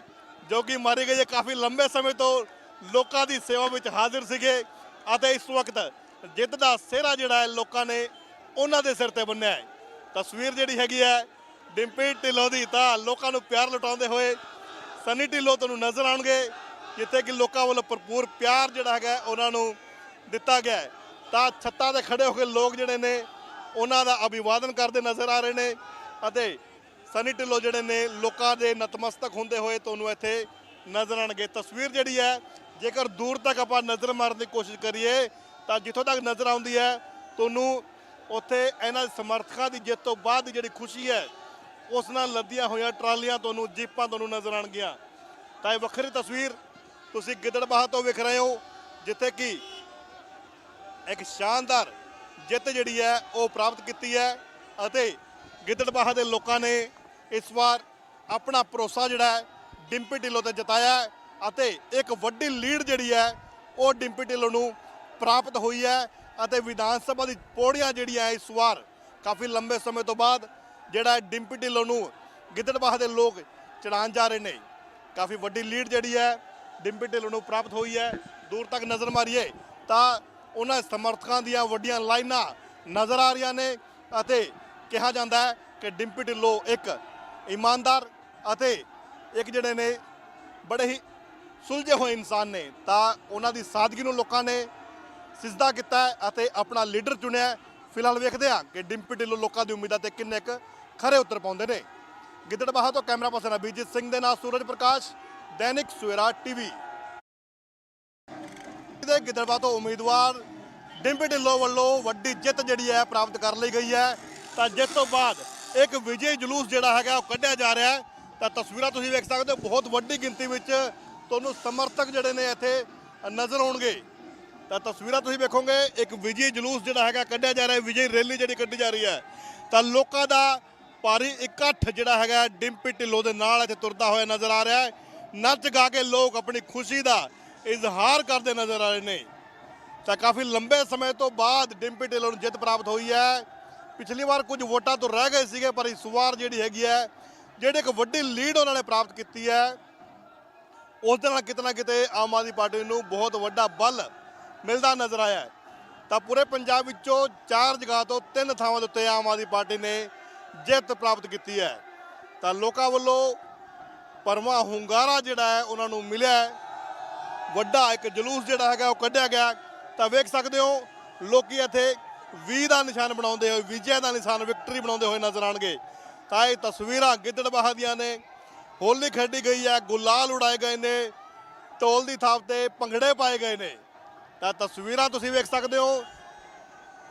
[SPEAKER 1] ਜੋ ਕਿ ਮਾਰੀ ਗਈ ਹੈ ਕਾਫੀ ਲੰਬੇ ਸਮੇਂ ਤੋਂ ਲੋਕਾਂ ਦੀ ਸੇਵਾ ਵਿੱਚ ਹਾਜ਼ਰ ਸੀਗੇ ਅਤੇ ਇਸ ਵਕਤ ਜਿੱਤ ਦਾ ਸਿਹਰਾ ਜਿਹੜਾ ਹੈ, ਲੋਕਾਂ ਨੇ ਉਹਨਾਂ ਦੇ ਸਿਰ ਤੇ ਬੰਨਿਆ ਹੈ। ਤਸਵੀਰ ਜਿਹੜੀ ਹੈਗੀ ਹੈ, ਡਿੰਪੀ ਢਿੱਲੋਂ ਦੀ, ਤਾਂ ਲੋਕਾਂ ਨੂੰ ਪਿਆਰ ਲੁਟਾਉਂਦੇ ਹੋਏ ਸਨੀ ਢਿੱਲੋਂ ਤੁਹਾਨੂੰ ਨਜ਼ਰ ਆਉਣਗੇ, ਜਿੱਥੇ ਕਿ ਲੋਕਾਂ ਵੱਲੋਂ ਭਰਪੂਰ ਪਿਆਰ ਜਿਹੜਾ ਹੈਗਾ ਉਹਨਾਂ ਨੂੰ ਦਿੱਤਾ ਗਿਆ ਤਾਂ ਛੱਤਾਂ ਤੇ ਖੜੇ ਹੋ ਕੇ ਲੋਕ ਜਿਹੜੇ ਨੇ, ਉਹਨਾਂ ਦਾ ਅਭਿਵਾਦਨ ਕਰਦੇ ਨਜ਼ਰ ਆ ਰਹੇ ਨੇ ਅਤੇ ਸਨੀ ਢਿੱਲੋਂ ਜਿਹੜੇ ਨੇ, ਲੋਕਾਂ ਦੇ ਨਤਮਸਤਕ ਹੁੰਦੇ ਹੋਏ ਤੁਹਾਨੂੰ ਇੱਥੇ ਨਜ਼ਰ ਆਣਗੇ ਤਸਵੀਰ ਜਿਹੜੀ ਹੈ, ਜੇਕਰ ਦੂਰ ਤੱਕ ਆਪਾਂ ਨਜ਼ਰ ਮਾਰਨ ਦੀ ਕੋਸ਼ਿਸ਼ ਕਰੀਏ, ਤਾਂ ਜਿੱਥੋਂ ਤੱਕ ਨਜ਼ਰ ਆਉਂਦੀ ਹੈ, ਤੁਹਾਨੂੰ ਉੱਥੇ ਇਹਨਾਂ ਸਮਰਥਕਾਂ ਦੀ ਜਿੱਤ ਤੋਂ ਬਾਅਦ ਦੀ ਜਿਹੜੀ ਖੁਸ਼ੀ ਹੈ, ਉਸ ਨਾਲ ਲੱਦੀਆਂ ਹੋਈਆਂ ਟਰਾਲੀਆਂ ਤੁਹਾਨੂੰ, ਜੀਪਾਂ ਤੁਹਾਨੂੰ ਨਜ਼ਰ ਆਣਗੀਆਂ ਤਾਂ ਇਹ ਵੱਖਰੀ ਤਸਵੀਰ ਤੁਸੀਂ ਗਿੱਦੜਬਾਹਾ ਤੋਂ ਵੇਖ ਰਹੇ ਹੋ, ਜਿੱਥੇ ਕਿ ਇੱਕ ਸ਼ਾਨਦਾਰ ਜਿੱਤ ਜਿਹੜੀ ਹੈ, ਉਹ ਪ੍ਰਾਪਤ ਕੀਤੀ ਹੈ ਅਤੇ ਗਿੱਦੜਬਾਹਾ ਦੇ ਲੋਕਾਂ ਨੇ ਇਸ ਵਾਰ ਆਪਣਾ ਭਰੋਸਾ ਜਿਹੜਾ ਹੈ, ਡਿੰਪੀ ਢਿੱਲੋਂ ਤੇ ਜਤਾਇਆ ਅਤੇ ਇੱਕ ਵੱਡੀ ਲੀਡ ਜਿਹੜੀ ਹੈ, ਉਹ ਡਿੰਪੀ ਢਿੱਲੋਂ ਨੂੰ ਪ੍ਰਾਪਤ ਹੋਈ ਹੈ। ਅਤੇ ਵਿਧਾਨ ਸਭਾ ਦੀ ਪੌੜੀਆਂ ਜਿਹੜੀਆਂ ਇਸ ਵਾਰ ਕਾਫੀ ਲੰਬੇ ਸਮੇਂ ਤੋਂ ਬਾਅਦ ਜਿਹੜਾ ਡਿੰਪੀ ਢਿੱਲੋਂ ਨੂੰ ਗਿੱਦੜਬਾਹਾ ਦੇ ਲੋਕ ਚੜਾਉਣ ਜਾ ਰਹੇ ਨੇ। ਕਾਫੀ ਵੱਡੀ ਲੀਡ ਜਿਹੜੀ ਹੈ ਡਿੰਪੀ ਢਿੱਲੋਂ ਨੂੰ ਪ੍ਰਾਪਤ ਹੋਈ ਹੈ ਦੂਰ ਤੱਕ ਨਜ਼ਰ ਮਾਰੀਏ ਤਾਂ ਉਹਨਾਂ ਸਮਰਥਕਾਂ ਦੀਆਂ ਵੱਡੀਆਂ ਲਾਈਨਾਂ ਨਜ਼ਰ ਆ ਰਹੀਆਂ ਨੇ ਅਤੇ ਕਿਹਾ ਜਾਂਦਾ ਹੈ ਕਿ ਡਿੰਪੀ ਢਿੱਲੋਂ ਇੱਕ ਇਮਾਨਦਾਰ ਅਤੇ ਇੱਕ ਜਿਹੜੇ ਨੇ ਬੜੇ ਹੀ ਸੁਲਝੇ ਹੋਏ ਇਨਸਾਨ ਨੇ। ਤਾਂ ਉਹਨਾਂ ਦੀ ਸਾਦਗੀ ਨੂੰ ਲੋਕਾਂ ਨੇ ਸਿੱਧਾ ਕੀਤਾ ਅਤੇ ਆਪਣਾ ਲੀਡਰ ਚੁਣਿਆ ਫਿਲਹਾਲ ਵੇਖਦੇ ਹਾਂ ਕਿ ਡਿੰਪੀ ਢਿੱਲੋਂ ਲੋਕਾਂ ਦੀ ਉਮੀਦਾਂ ਤੇ ਕਿੰਨੇ ਕੁ ਖਰੇ ਉਤਰ ਪਾਉਂਦੇ ਨੇ। ਗਿੱਦੜਬਾਹਾ ਤੋਂ ਕੈਮਰਾ ਪਰਸਨ ਅਭਿਜੀਤ ਸਿੰਘ ਦੇ ਨਾਲ ਸੂਰਜ ਪ੍ਰਕਾਸ਼, ਦੈਨਿਕ ਸਵੇਰਾ ਟੀਵੀ। ਦੇ ਗਿੱਦੜਬਾਹਾ ਤੋਂ ਉਮੀਦਵਾਰ ਡਿੰਪੀ ਢਿੱਲੋਂ ਵੱਲੋਂ ਵੱਡੀ ਜਿੱਤ ਜਿਹੜੀ ਹੈ ਪ੍ਰਾਪਤ ਕਰ ਲਈ ਗਈ ਹੈ। ਤਾਂ ਜਿੱਤ ਤੋਂ ਬਾਅਦ ਇੱਕ ਵਿਜੇ ਜਲੂਸ ਜਿਹੜਾ ਹੈਗਾ ਉਹ ਕੱਢਿਆ ਜਾ ਰਿਹਾ ਹੈ। ਤਾਂ ਤਸਵੀਰਾਂ ਤੁਸੀਂ ਵੇਖ ਸਕਦੇ ਹੋ, ਬਹੁਤ ਵੱਡੀ ਗਿਣਤੀ ਵਿੱਚ ਤੁਹਾਨੂੰ ਸਮਰਥਕ ਜਿਹੜੇ ਨੇ ਇੱਥੇ ਨਜ਼ਰ ਆਉਣਗੇ। ਤਾਂ ਤਸਵੀਰਾਂ ਤੁਸੀਂ ਵੇਖੋਗੇ, ਇੱਕ ਵਿਜੇ ਜਲੂਸ ਜਿਹੜਾ ਹੈਗਾ ਕੱਢਿਆ ਜਾ ਰਿਹਾ ਹੈ ਵਿਜੇ ਰੈਲੀ ਜਿਹੜੀ ਕੱਢੀ ਜਾ ਰਹੀ ਹੈ। ਤਾਂ ਲੋਕਾਂ ਦਾ ਭਾਰੀ ਇਕੱਠ ਜਿਹੜਾ ਹੈਗਾ, ਡਿੰਪੀ ਢਿੱਲੋਂ ਦੇ ਨਾਲ ਇੱਥੇ ਤੁਰਦਾ ਹੋਇਆ ਨਜ਼ਰ ਆ ਰਿਹਾ ਹੈ। ਨੱਚ ਗਾ ਕੇ ਲੋਕ ਆਪਣੀ ਖੁਸ਼ੀ ਦਾ ਇਜ਼ਹਾਰ ਕਰਦੇ ਨਜ਼ਰ ਆ ਰਹੇ ਨੇ। ਤਾਂ ਕਾਫੀ ਲੰਬੇ ਸਮੇਂ ਤੋਂ ਬਾਅਦ ਡਿੰਪੀ ਢਿੱਲੋਂ ਨੂੰ ਜਿੱਤ ਪ੍ਰਾਪਤ ਹੋਈ ਹੈ। ਪਿਛਲੀ ਵਾਰ ਕੁਝ ਵੋਟਾਂ ਤੋਂ ਰਹਿ ਗਏ ਸੀਗੇ, ਪਰ ਇਸ ਵਾਰ ਜਿਹੜੀ ਹੈਗੀ ਹੈ, ਜਿਹੜੀ ਇੱਕ ਵੱਡੀ ਲੀਡ ਉਹਨਾਂ ਨੇ ਪ੍ਰਾਪਤ ਕੀਤੀ ਹੈ, ਉਸ ਦੇ ਨਾਲ ਕਿਤੇ ਨਾ ਕਿਤੇ ਆਮ ਆਦਮੀ ਪਾਰਟੀ ਨੂੰ ਬਹੁਤ ਵੱਡਾ ਬਲ ਮਿਲਦਾ ਨਜ਼ਰ ਆਇਆ ਹੈ। ਤਾਂ ਪੂਰੇ ਪੰਜਾਬ ਵਿੱਚੋਂ ਚਾਰ ਜਗ੍ਹਾ ਤੋਂ ਤਿੰਨ ਥਾਵਾਂ ਦੇ ਉੱਤੇ ਆਮ ਆਦਮੀ ਪਾਰਟੀ ਨੇ ਜਿੱਤ ਪ੍ਰਾਪਤ ਕੀਤੀ ਹੈ। ਤਾਂ ਲੋਕਾਂ ਵੱਲੋਂ ਪਰਮਾ ਹੁੰਗਾਰਾ ਜਿਹੜਾ ਹੈ, ਉਹਨਾਂ ਨੂੰ ਮਿਲਿਆ ਹੈ। ਵੱਡਾ ਇੱਕ ਜਲੂਸ ਜਿਹੜਾ ਹੈਗਾ, ਉਹ ਕੱਢਿਆ ਗਿਆ। ਤਾਂ ਵੇਖ ਸਕਦੇ ਹੋ, ਲੋਕੀ ਇੱਥੇ 20 ਦਾ ਨਿਸ਼ਾਨ ਬਣਾਉਂਦੇ ਹੋਏ, ਵਿਜੇ ਦਾ ਨਿਸ਼ਾਨ, ਵਿਕਟਰੀ ਬਣਾਉਂਦੇ ਹੋਏ ਨਜ਼ਰ ਆਣਗੇ ਤਾਂ ਇਹ ਤਸਵੀਰਾਂ ਗਿੱਦੜਬਾਹਾ ਦੀਆਂ ਨੇ। ਹੋਲੀ ਖੇਡੀ ਗਈ ਹੈ, ਗੁਲਾਲ ਉਡਾਏ ਗਏ ਨੇ, ਢੋਲ ਦੀ ਥਾਪ ਤੇ ਭੰਗੜੇ ਪਾਏ ਗਏ ਨੇ। ਤਾਂ ਤਸਵੀਰਾਂ ਤੁਸੀਂ ਵੇਖ ਸਕਦੇ ਹੋ।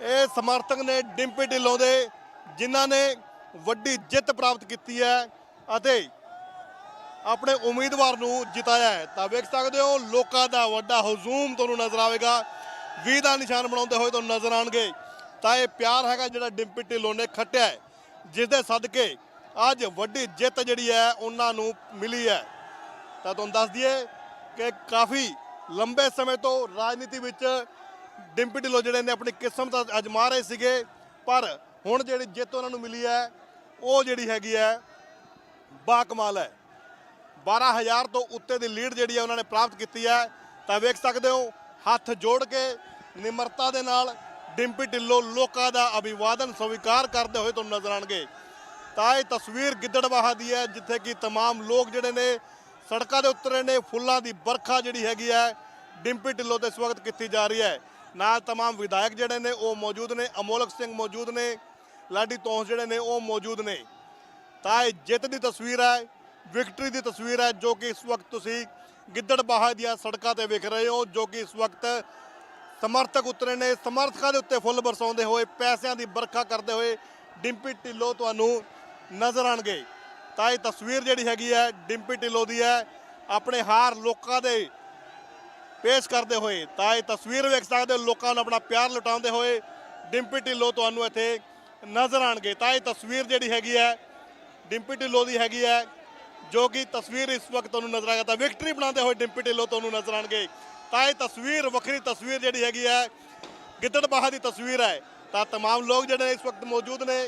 [SPEAKER 1] ਇਹ ਸਮਰਥਕ ਨੇ ਡਿੰਪੀ ਢਿੱਲੋਂ ਦੇ, ਜਿਨ੍ਹਾਂ ਨੇ ਵੱਡੀ ਜਿੱਤ ਪ੍ਰਾਪਤ ਕੀਤੀ ਹੈ ਅਤੇ ਆਪਣੇ ਉਮੀਦਵਾਰ ਨੂੰ ਜਿਤਾਇਆ ਹੈ। ਤਾਂ ਵੇਖ ਸਕਦੇ ਹੋ, ਲੋਕਾਂ ਦਾ ਵੱਡਾ ਹਜੂਮ ਤੁਹਾਨੂੰ ਨਜ਼ਰ ਆਵੇਗਾ। 20 ਦਾ ਨਿਸ਼ਾਨ ਬਣਾਉਂਦੇ ਹੋਏ ਤੁਹਾਨੂੰ ਨਜ਼ਰ ਆਣਗੇ ਤਾਂ ਇਹ ਪਿਆਰ ਹੈਗਾ ਜਿਹੜਾ ਡਿੰਪੀ ਢਿੱਲੋਂ ਨੇ ਖੱਟਿਆ ਜਿਸ ਦੇ ਸਦਕੇ ਅੱਜ ਵੱਡੀ ਜਿੱਤ ਜਿਹੜੀ ਹੈ, ਉਹਨਾਂ ਨੂੰ ਮਿਲੀ ਹੈ। ਤਾਂ ਤੁਹਾਨੂੰ ਦੱਸ ਦਈਏ ਕਿ ਕਾਫੀ ਲੰਬੇ ਸਮੇਂ ਤੋਂ ਰਾਜਨੀਤੀ ਵਿੱਚ ਡਿੰਪੀ ਢਿੱਲੋਂ ਜਿਹੜੇ ਨੇ ਆਪਣੀ ਕਿਸਮਤ ਅਜਮਾ ਰਹੇ ਸੀਗੇ ਪਰ ਹੁਣ ਜਿਹੜੀ ਜਿੱਤ ਉਹਨਾਂ ਨੂੰ ਮਿਲੀ ਹੈ ਉਹ ਜਿਹੜੀ ਹੈਗੀ ਹੈ ਬਾ ਕਮਾਲ ਹੈ 12000 ਤੋਂ ਉੱਤੇ ਦੀ ਲੀਡ ਜਿਹੜੀ ਹੈ ਉਹਨਾਂ ਨੇ ਪ੍ਰਾਪਤ ਕੀਤੀ ਹੈ ਤਾਂ ਵੇਖ ਸਕਦੇ ਹੋ ਹੱਥ ਜੋੜ ਕੇ ਨਿਮਰਤਾ ਦੇ ਨਾਲ ਡਿੰਪੀ ਢਿੱਲੋਂ ਲੋਕਾਂ ਦਾ ਅਭਿਵਾਦਨ ਸਵੀਕਾਰ ਕਰਦੇ ਹੋਏ ਤੁਹਾਨੂੰ ਨਜ਼ਰ ਆਣਗੇ ਤਾਂ ਇਹ ਤਸਵੀਰ ਗਿੱਦੜਬਾਹਾ ਦੀ ਹੈ ਜਿੱਥੇ ਕਿ तमाम ਲੋਕ ਜਿਹੜੇ ਨੇ ਸੜਕਾਂ ਦੇ ਉਤਰੇ ਨੇ ਫੁੱਲਾਂ ਦੀ ਵਰਖਾ ਜਿਹੜੀ ਹੈਗੀ ਹੈ ਡਿੰਪੀ ਢਿੱਲੋਂ ਤੇ ਇਸ ਵਕਤ ਕੀਤੀ ਜਾ ਰਹੀ ਹੈ ਨਾਲ तमाम ਵਿਧਾਇਕ ਜਿਹੜੇ ਨੇ ਉਹ ਮੌਜੂਦ ਨੇ ਅਮੋਲਕ ਸਿੰਘ ਮੌਜੂਦ ਨੇ ਲਾਡੀ ਤੋਂਸ ਜਿਹੜੇ ਨੇ ਉਹ ਮੌਜੂਦ ਨੇ ਤਾਂ ਇਹ ਜਿੱਤ ਦੀ ਤਸਵੀਰ ਹੈ ਵਿਕਟਰੀ ਦੀ ਤਸਵੀਰ ਹੈ ਜੋ ਕਿ ਇਸ ਵਕਤ ਤੁਸੀਂ ਗਿੱਦੜਬਾਹਾ ਦੀਆਂ ਸੜਕਾਂ ਤੇ ਵੇਖ ਰਹੇ ਹੋ ਜੋ ਕਿ ਇਸ ਵਕਤ ਸਮਰਥਕ ਉਤਰੇ ਨੇ ਸਮਰਥਕਾਂ ਦੇ ਉੱਤੇ ਫੁੱਲ ਬਰਸਾਉਂਦੇ ਹੋਏ ਪੈਸਿਆਂ ਦੀ ਵਰਖਾ ਕਰਦੇ ਹੋਏ ਡਿੰਪੀ ਢਿੱਲੋਂ ਤੁਹਾਨੂੰ ਨਜ਼ਰ ਆਣਗੇ ਤਾਂ ਇਹ ਤਸਵੀਰ ਜਿਹੜੀ ਹੈਗੀ ਹੈ ਡਿੰਪੀ ਢਿੱਲੋਂ ਦੀ ਹੈ ਆਪਣੇ ਹਾਰ ਲੋਕਾਂ ਦੇ ਪੇਸ਼ ਕਰਦੇ ਹੋਏ ਤਾਂ ਇਹ ਤਸਵੀਰ ਵੇਖ ਸਕਦੇ ਹੋ ਲੋਕਾਂ ਨੂੰ ਆਪਣਾ ਪਿਆਰ ਲੁਟਾਉਂਦੇ ਹੋਏ ਡਿੰਪੀ ਢਿੱਲੋਂ ਤੁਹਾਨੂੰ ਇੱਥੇ ਨਜ਼ਰ ਆਣਗੇ ਤਾਂ ਇਹ ਤਸਵੀਰ ਜਿਹੜੀ ਹੈਗੀ ਹੈ ਡਿੰਪੀ ਢਿੱਲੋਂ ਦੀ ਹੈਗੀ ਹੈ ਜੋ ਕਿ ਤਸਵੀਰ ਇਸ ਵਕਤ ਤੁਹਾਨੂੰ ਨਜ਼ਰ ਆਏਗਾ ਤਾਂ ਵਿਕਟਰੀ ਬਣਾਉਂਦੇ ਹੋਏ ਡਿੰਪੀ ਢਿੱਲੋਂ ਤੁਹਾਨੂੰ ਨਜ਼ਰ ਆਣਗੇ ਤਾਂ ਇਹ ਤਸਵੀਰ ਵੱਖਰੀ ਤਸਵੀਰ ਜਿਹੜੀ ਹੈਗੀ ਹੈ ਗਿੱਦੜਬਾਹਾ ਦੀ ਤਸਵੀਰ ਹੈ ਤਾਂ तमाम ਲੋਕ ਜਿਹੜੇ ਨੇ ਇਸ ਵਕਤ ਮੌਜੂਦ ਨੇ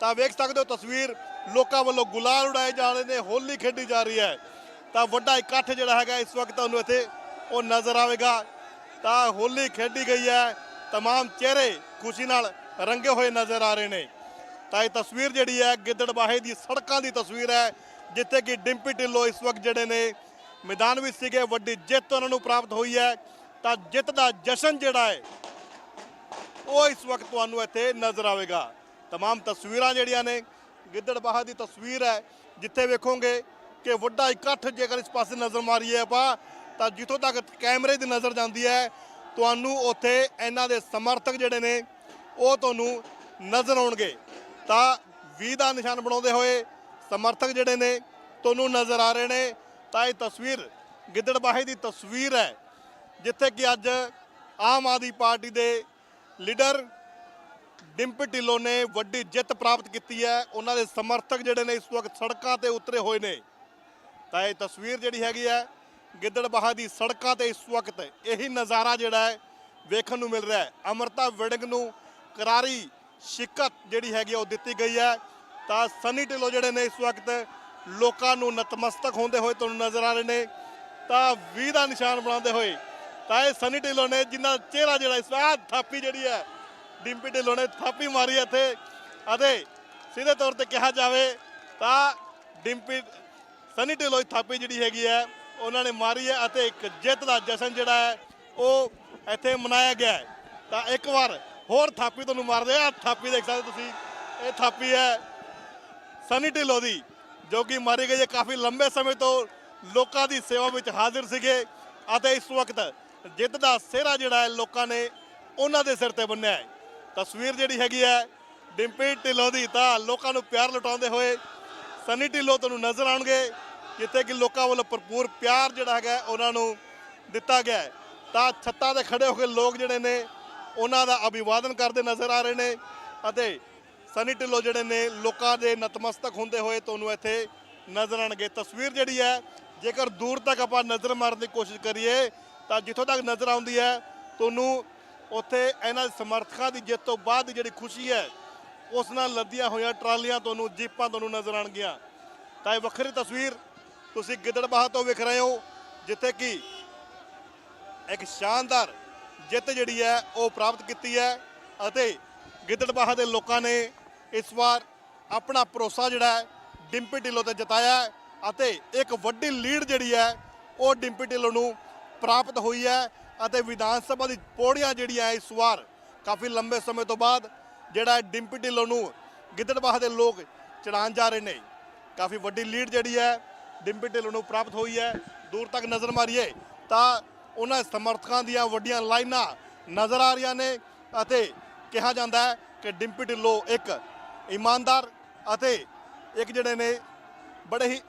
[SPEAKER 1] ਤਾਂ ਵੇਖ ਸਕਦੇ ਹੋ ਤਸਵੀਰ ਲੋਕਾਂ ਵੱਲੋਂ ਗੁਲਾਲ ਉਡਾਏ ਜਾ ਰਹੇ ਨੇ ਹੋਲੀ ਖੇਡੀ ਜਾ ਰਹੀ ਹੈ ਤਾਂ ਵੱਡਾ ਇਕੱਠ ਜਿਹੜਾ ਹੈਗਾ ਇਸ ਵਕਤ ਤੁਹਾਨੂੰ ਇੱਥੇ ਉਹ ਨਜ਼ਰ ਆਵੇਗਾ ਤਾਂ ਹੋਲੀ ਖੇਡੀ ਗਈ ਹੈ तमाम ਚਿਹਰੇ ਖੁਸ਼ੀ ਨਾਲ ਰੰਗੇ ਹੋਏ ਨਜ਼ਰ ਆ ਰਹੇ ਨੇ ਤਾਂ ਇਹ ਤਸਵੀਰ ਜਿਹੜੀ ਹੈ ਗਿੱਦੜਬਾਹੇ ਦੀ ਸੜਕਾਂ ਦੀ ਤਸਵੀਰ ਹੈ ਜਿੱਥੇ ਕਿ ਡਿੰਪੀ ਢਿੱਲੋਂ ਇਸ ਵਕਤ ਜਿਹੜੇ ਨੇ ਮੈਦਾਨ ਵਿੱਚ ਸੀਗੇ ਵੱਡੀ ਜਿੱਤ ਉਹਨਾਂ ਨੂੰ ਪ੍ਰਾਪਤ ਹੋਈ ਹੈ ਤਾਂ ਜਿੱਤ ਦਾ ਜਸ਼ਨ ਜਿਹੜਾ ਹੈ ਉਹ ਇਸ ਵਕਤ ਤੁਹਾਨੂੰ ਇੱਥੇ ਨਜ਼ਰ ਆਵੇਗਾ तमाम ਤਸਵੀਰਾਂ ਜਿਹੜੀਆਂ ਨੇ ਗਿੱਦੜਬਾਹਾ ਦੀ ਤਸਵੀਰ ਹੈ, ਜਿੱਥੇ ਵੇਖੋਗੇ ਕਿ ਵੱਡਾ ਇਕੱਠ ਜੇਕਰ ਇਸ ਪਾਸੇ ਨਜ਼ਰ ਮਾਰੀਏ ਆਪਾਂ, ਤਾਂ ਜਿੱਥੋਂ ਤੱਕ ਕੈਮਰੇ ਦੀ ਨਜ਼ਰ ਜਾਂਦੀ ਹੈ, ਤੁਹਾਨੂੰ ਉੱਥੇ ਇਹਨਾਂ ਦੇ ਸਮਰਥਕ ਜਿਹੜੇ ਨੇ, ਉਹ ਤੁਹਾਨੂੰ ਨਜ਼ਰ ਆਉਣਗੇ। ਤਾਂ ਵੀ ਦਾ ਨਿਸ਼ਾਨ ਬਣਾਉਂਦੇ ਹੋਏ ਸਮਰਥਕ ਜਿਹੜੇ ਨੇ, ਤੁਹਾਨੂੰ ਨਜ਼ਰ ਆ ਰਹੇ ਨੇ। ਤਾਂ ਇਹ ਤਸਵੀਰ ਗਿੱਦੜਬਾਹੇ ਦੀ ਤਸਵੀਰ ਹੈ, ਜਿੱਥੇ ਕਿ ਅੱਜ ਆਮ ਆਦਮੀ ਪਾਰਟੀ ਦੇ ਲੀਡਰ ਡਿੰਪੀ ਢਿੱਲੋਂ ਨੇ ਵੱਡੀ ਜਿੱਤ ਪ੍ਰਾਪਤ ਕੀਤੀ ਹੈ। ਉਹਨਾਂ ਦੇ ਸਮਰਥਕ ਜਿਹੜੇ ਨੇ ਇਸ ਵਕਤ ਸੜਕਾਂ ਤੇ ਉਤਰੇ ਹੋਏ ਨੇ। ਤਾਂ ਇਹ ਤਸਵੀਰ ਜਿਹੜੀ ਹੈਗੀ ਹੈ, ਗਿੱਦੜਬਾਹਾ ਦੀ ਸੜਕਾਂ ਤੇ ਇਸ ਵਕਤ ਇਹੀ ਨਜ਼ਾਰਾ ਜਿਹੜਾ ਹੈ ਵੇਖਣ ਨੂੰ ਮਿਲ ਰਿਹਾ ਹੈ। ਅਮਰਤਾ ਵਿੜੰਗ ਨੂੰ ਕਰਾਰੀ ਸ਼ਿਕਤ ਜਿਹੜੀ ਹੈਗੀ ਹੈ ਉਹ ਦਿੱਤੀ ਗਈ ਹੈ। ਤਾਂ ਸਨੀ ਢਿੱਲੋਂ ਜਿਹੜੇ ਨੇ ਇਸ ਵਕਤ ਲੋਕਾਂ ਨੂੰ ਨਤਮਸਤਕ ਹੁੰਦੇ ਹੋਏ ਤੁਹਾਨੂੰ ਨਜ਼ਰ ਆ ਰਹੇ ਨੇ। ਤਾਂ ਵੀ ਦਾ ਨਿਸ਼ਾਨ ਬਣਾਉਂਦੇ ਹੋਏ ਤਾਂ ਇਹ ਸਨੀ ਢਿੱਲੋਂ ਨੇ ਜਿਨ੍ਹਾਂ ਦਾ ਚਿਹਰਾ ਜਿਹੜਾ ਇਸ ਵਾਰ ਥਾਪੀ ਜਿਹੜੀ ਹੈ ਡਿੰਪੀ ਢਿੱਲੋਂ ਨੇ ਥਾਪੀ ਮਾਰੀ ਹੈ ਇੱਥੇ। ਅਤੇ ਸਿੱਧੇ ਤੌਰ ਤੇ ਕਿਹਾ ਜਾਵੇ ਤਾਂ ਡਿੰਪੀ ਸਨੀ ਢਿੱਲੋਂ ਦੀ ਥਾਪੀ ਜਿਹੜੀ ਹੈਗੀ ਹੈ, ਉਹਨਾਂ ਨੇ ਮਾਰੀ ਹੈ ਅਤੇ ਇੱਕ ਜਿੱਤ ਦਾ ਜਸ਼ਨ ਜਿਹੜਾ ਹੈ, ਉਹ ਇੱਥੇ ਮਨਾਇਆ ਗਿਆ ਹੈ। ਤਾਂ ਇੱਕ ਵਾਰ ਹੋਰ ਥਾਪੀ ਤੁਹਾਨੂੰ ਮਾਰਦੇ ਆ ਥਾਪੀ ਦੇਖ ਸਕਦੇ ਤੁਸੀਂ। ਇਹ ਥਾਪੀ ਹੈ ਸਨੀ ਢਿੱਲੋਂ ਦੀ, ਜੋ ਕਿ ਮਾਰੀ ਗਈ ਹੈ ਕਾਫੀ ਲੰਬੇ ਸਮੇਂ ਤੋਂ ਲੋਕਾਂ ਦੀ ਸੇਵਾ ਵਿੱਚ ਹਾਜ਼ਰ ਸੀਗੇ ਅਤੇ ਇਸ ਵਕਤ ਜਿੱਤ ਦਾ ਸਿਹਰਾ ਜਿਹੜਾ ਹੈ, ਲੋਕਾਂ ਨੇ ਉਹਨਾਂ ਦੇ ਸਿਰ ਤੇ ਬੰਨਿਆ ਹੈ। ਤਸਵੀਰ ਜਿਹੜੀ ਹੈਗੀ ਹੈ, ਡਿੰਪੀ ਢਿੱਲੋਂ ਦੀ, ਤਾਂ ਲੋਕਾਂ ਨੂੰ ਪਿਆਰ ਲੁਟਾਉਂਦੇ ਹੋਏ ਸਨੀ ਢਿੱਲੋਂ ਤੁਹਾਨੂੰ ਨਜ਼ਰ ਆਉਣਗੇ, ਜਿੱਥੇ ਕਿ ਲੋਕਾਂ ਵੱਲੋਂ ਭਰਪੂਰ ਪਿਆਰ ਜਿਹੜਾ ਹੈਗਾ ਉਹਨਾਂ ਨੂੰ ਦਿੱਤਾ ਗਿਆ ਤਾਂ ਛੱਤਾਂ ਤੇ ਖੜੇ ਹੋ ਕੇ ਲੋਕ ਜਿਹੜੇ ਨੇ, ਉਹਨਾਂ ਦਾ ਅਭਿਵਾਦਨ ਕਰਦੇ ਨਜ਼ਰ ਆ ਰਹੇ ਨੇ ਅਤੇ ਸਨੀ ਢਿੱਲੋਂ ਜਿਹੜੇ ਨੇ, ਲੋਕਾਂ ਦੇ ਨਤਮਸਤਕ ਹੁੰਦੇ ਹੋਏ ਤੁਹਾਨੂੰ ਇੱਥੇ ਨਜ਼ਰ ਆਣਗੇ ਤਸਵੀਰ ਜਿਹੜੀ ਹੈ, ਜੇਕਰ ਦੂਰ ਤੱਕ ਆਪਾਂ ਨਜ਼ਰ ਮਾਰਨ ਦੀ ਕੋਸ਼ਿਸ਼ ਕਰੀਏ, ਤਾਂ ਜਿੱਥੋਂ ਤੱਕ ਨਜ਼ਰ ਆਉਂਦੀ ਹੈ, ਤੁਹਾਨੂੰ ਉੱਥੇ ਇਹਨਾਂ ਸਮਰਥਕਾਂ ਦੀ ਜਿੱਤ ਤੋਂ ਬਾਅਦ ਦੀ ਜਿਹੜੀ ਖੁਸ਼ੀ ਹੈ, ਉਸ ਨਾਲ ਲੱਦੀਆਂ ਹੋਈਆਂ ਟਰਾਲੀਆਂ ਤੁਹਾਨੂੰ, ਜੀਪਾਂ ਤੁਹਾਨੂੰ ਨਜ਼ਰ ਆਣਗੀਆਂ ਤਾਂ ਇਹ ਵੱਖਰੀ ਤਸਵੀਰ ਤੁਸੀਂ ਗਿੱਦੜਬਾਹਾ ਤੋਂ ਵੇਖ ਰਹੇ ਹੋ, ਜਿੱਥੇ ਕਿ ਇੱਕ ਸ਼ਾਨਦਾਰ ਜਿੱਤ ਜਿਹੜੀ ਹੈ, ਉਹ ਪ੍ਰਾਪਤ ਕੀਤੀ ਹੈ ਅਤੇ ਗਿੱਦੜਬਾਹਾ ਦੇ ਲੋਕਾਂ ਨੇ ਇਸ ਵਾਰ ਆਪਣਾ ਭਰੋਸਾ ਜਿਹੜਾ ਹੈ, ਡਿੰਪੀ ਢਿੱਲੋਂ ਤੇ ਜਤਾਇਆ ਅਤੇ ਇੱਕ ਵੱਡੀ ਲੀਡ ਜਿਹੜੀ ਹੈ, ਉਹ ਡਿੰਪੀ ਢਿੱਲੋਂ ਨੂੰ ਪ੍ਰਾਪਤ ਹੋਈ ਹੈ। ਅਤੇ ਵਿਧਾਨ ਸਭਾ ਦੀ ਪੌੜੀਆਂ ਜਿਹੜੀਆਂ ਇਸ ਵਾਰ ਕਾਫੀ ਲੰਬੇ ਸਮੇਂ ਤੋਂ ਬਾਅਦ ਜਿਹੜਾ ਡਿੰਪੀ ਢਿੱਲੋਂ ਨੂੰ ਗਿੱਦੜਬਾਹਾ ਦੇ ਲੋਕ ਚੜਾਉਣ ਜਾ ਰਹੇ ਨੇ। ਕਾਫੀ ਵੱਡੀ ਲੀਡ ਜਿਹੜੀ ਹੈ ਡਿੰਪੀ ਢਿੱਲੋਂ ਨੂੰ ਪ੍ਰਾਪਤ ਹੋਈ ਹੈ ਦੂਰ ਤੱਕ ਨਜ਼ਰ ਮਾਰੀਏ ਤਾਂ ਉਹਨਾਂ ਸਮਰਥਕਾਂ ਦੀਆਂ ਵੱਡੀਆਂ ਲਾਈਨਾਂ ਨਜ਼ਰ ਆ ਰਹੀਆਂ ਨੇ ਅਤੇ ਕਿਹਾ ਜਾਂਦਾ ਹੈ ਕਿ ਡਿੰਪੀ ਢਿੱਲੋਂ ਇੱਕ ਇਮਾਨਦਾਰ ਅਤੇ ਇੱਕ ਜਿਹੜੇ ਨੇ ਬੜੇ ਹੀ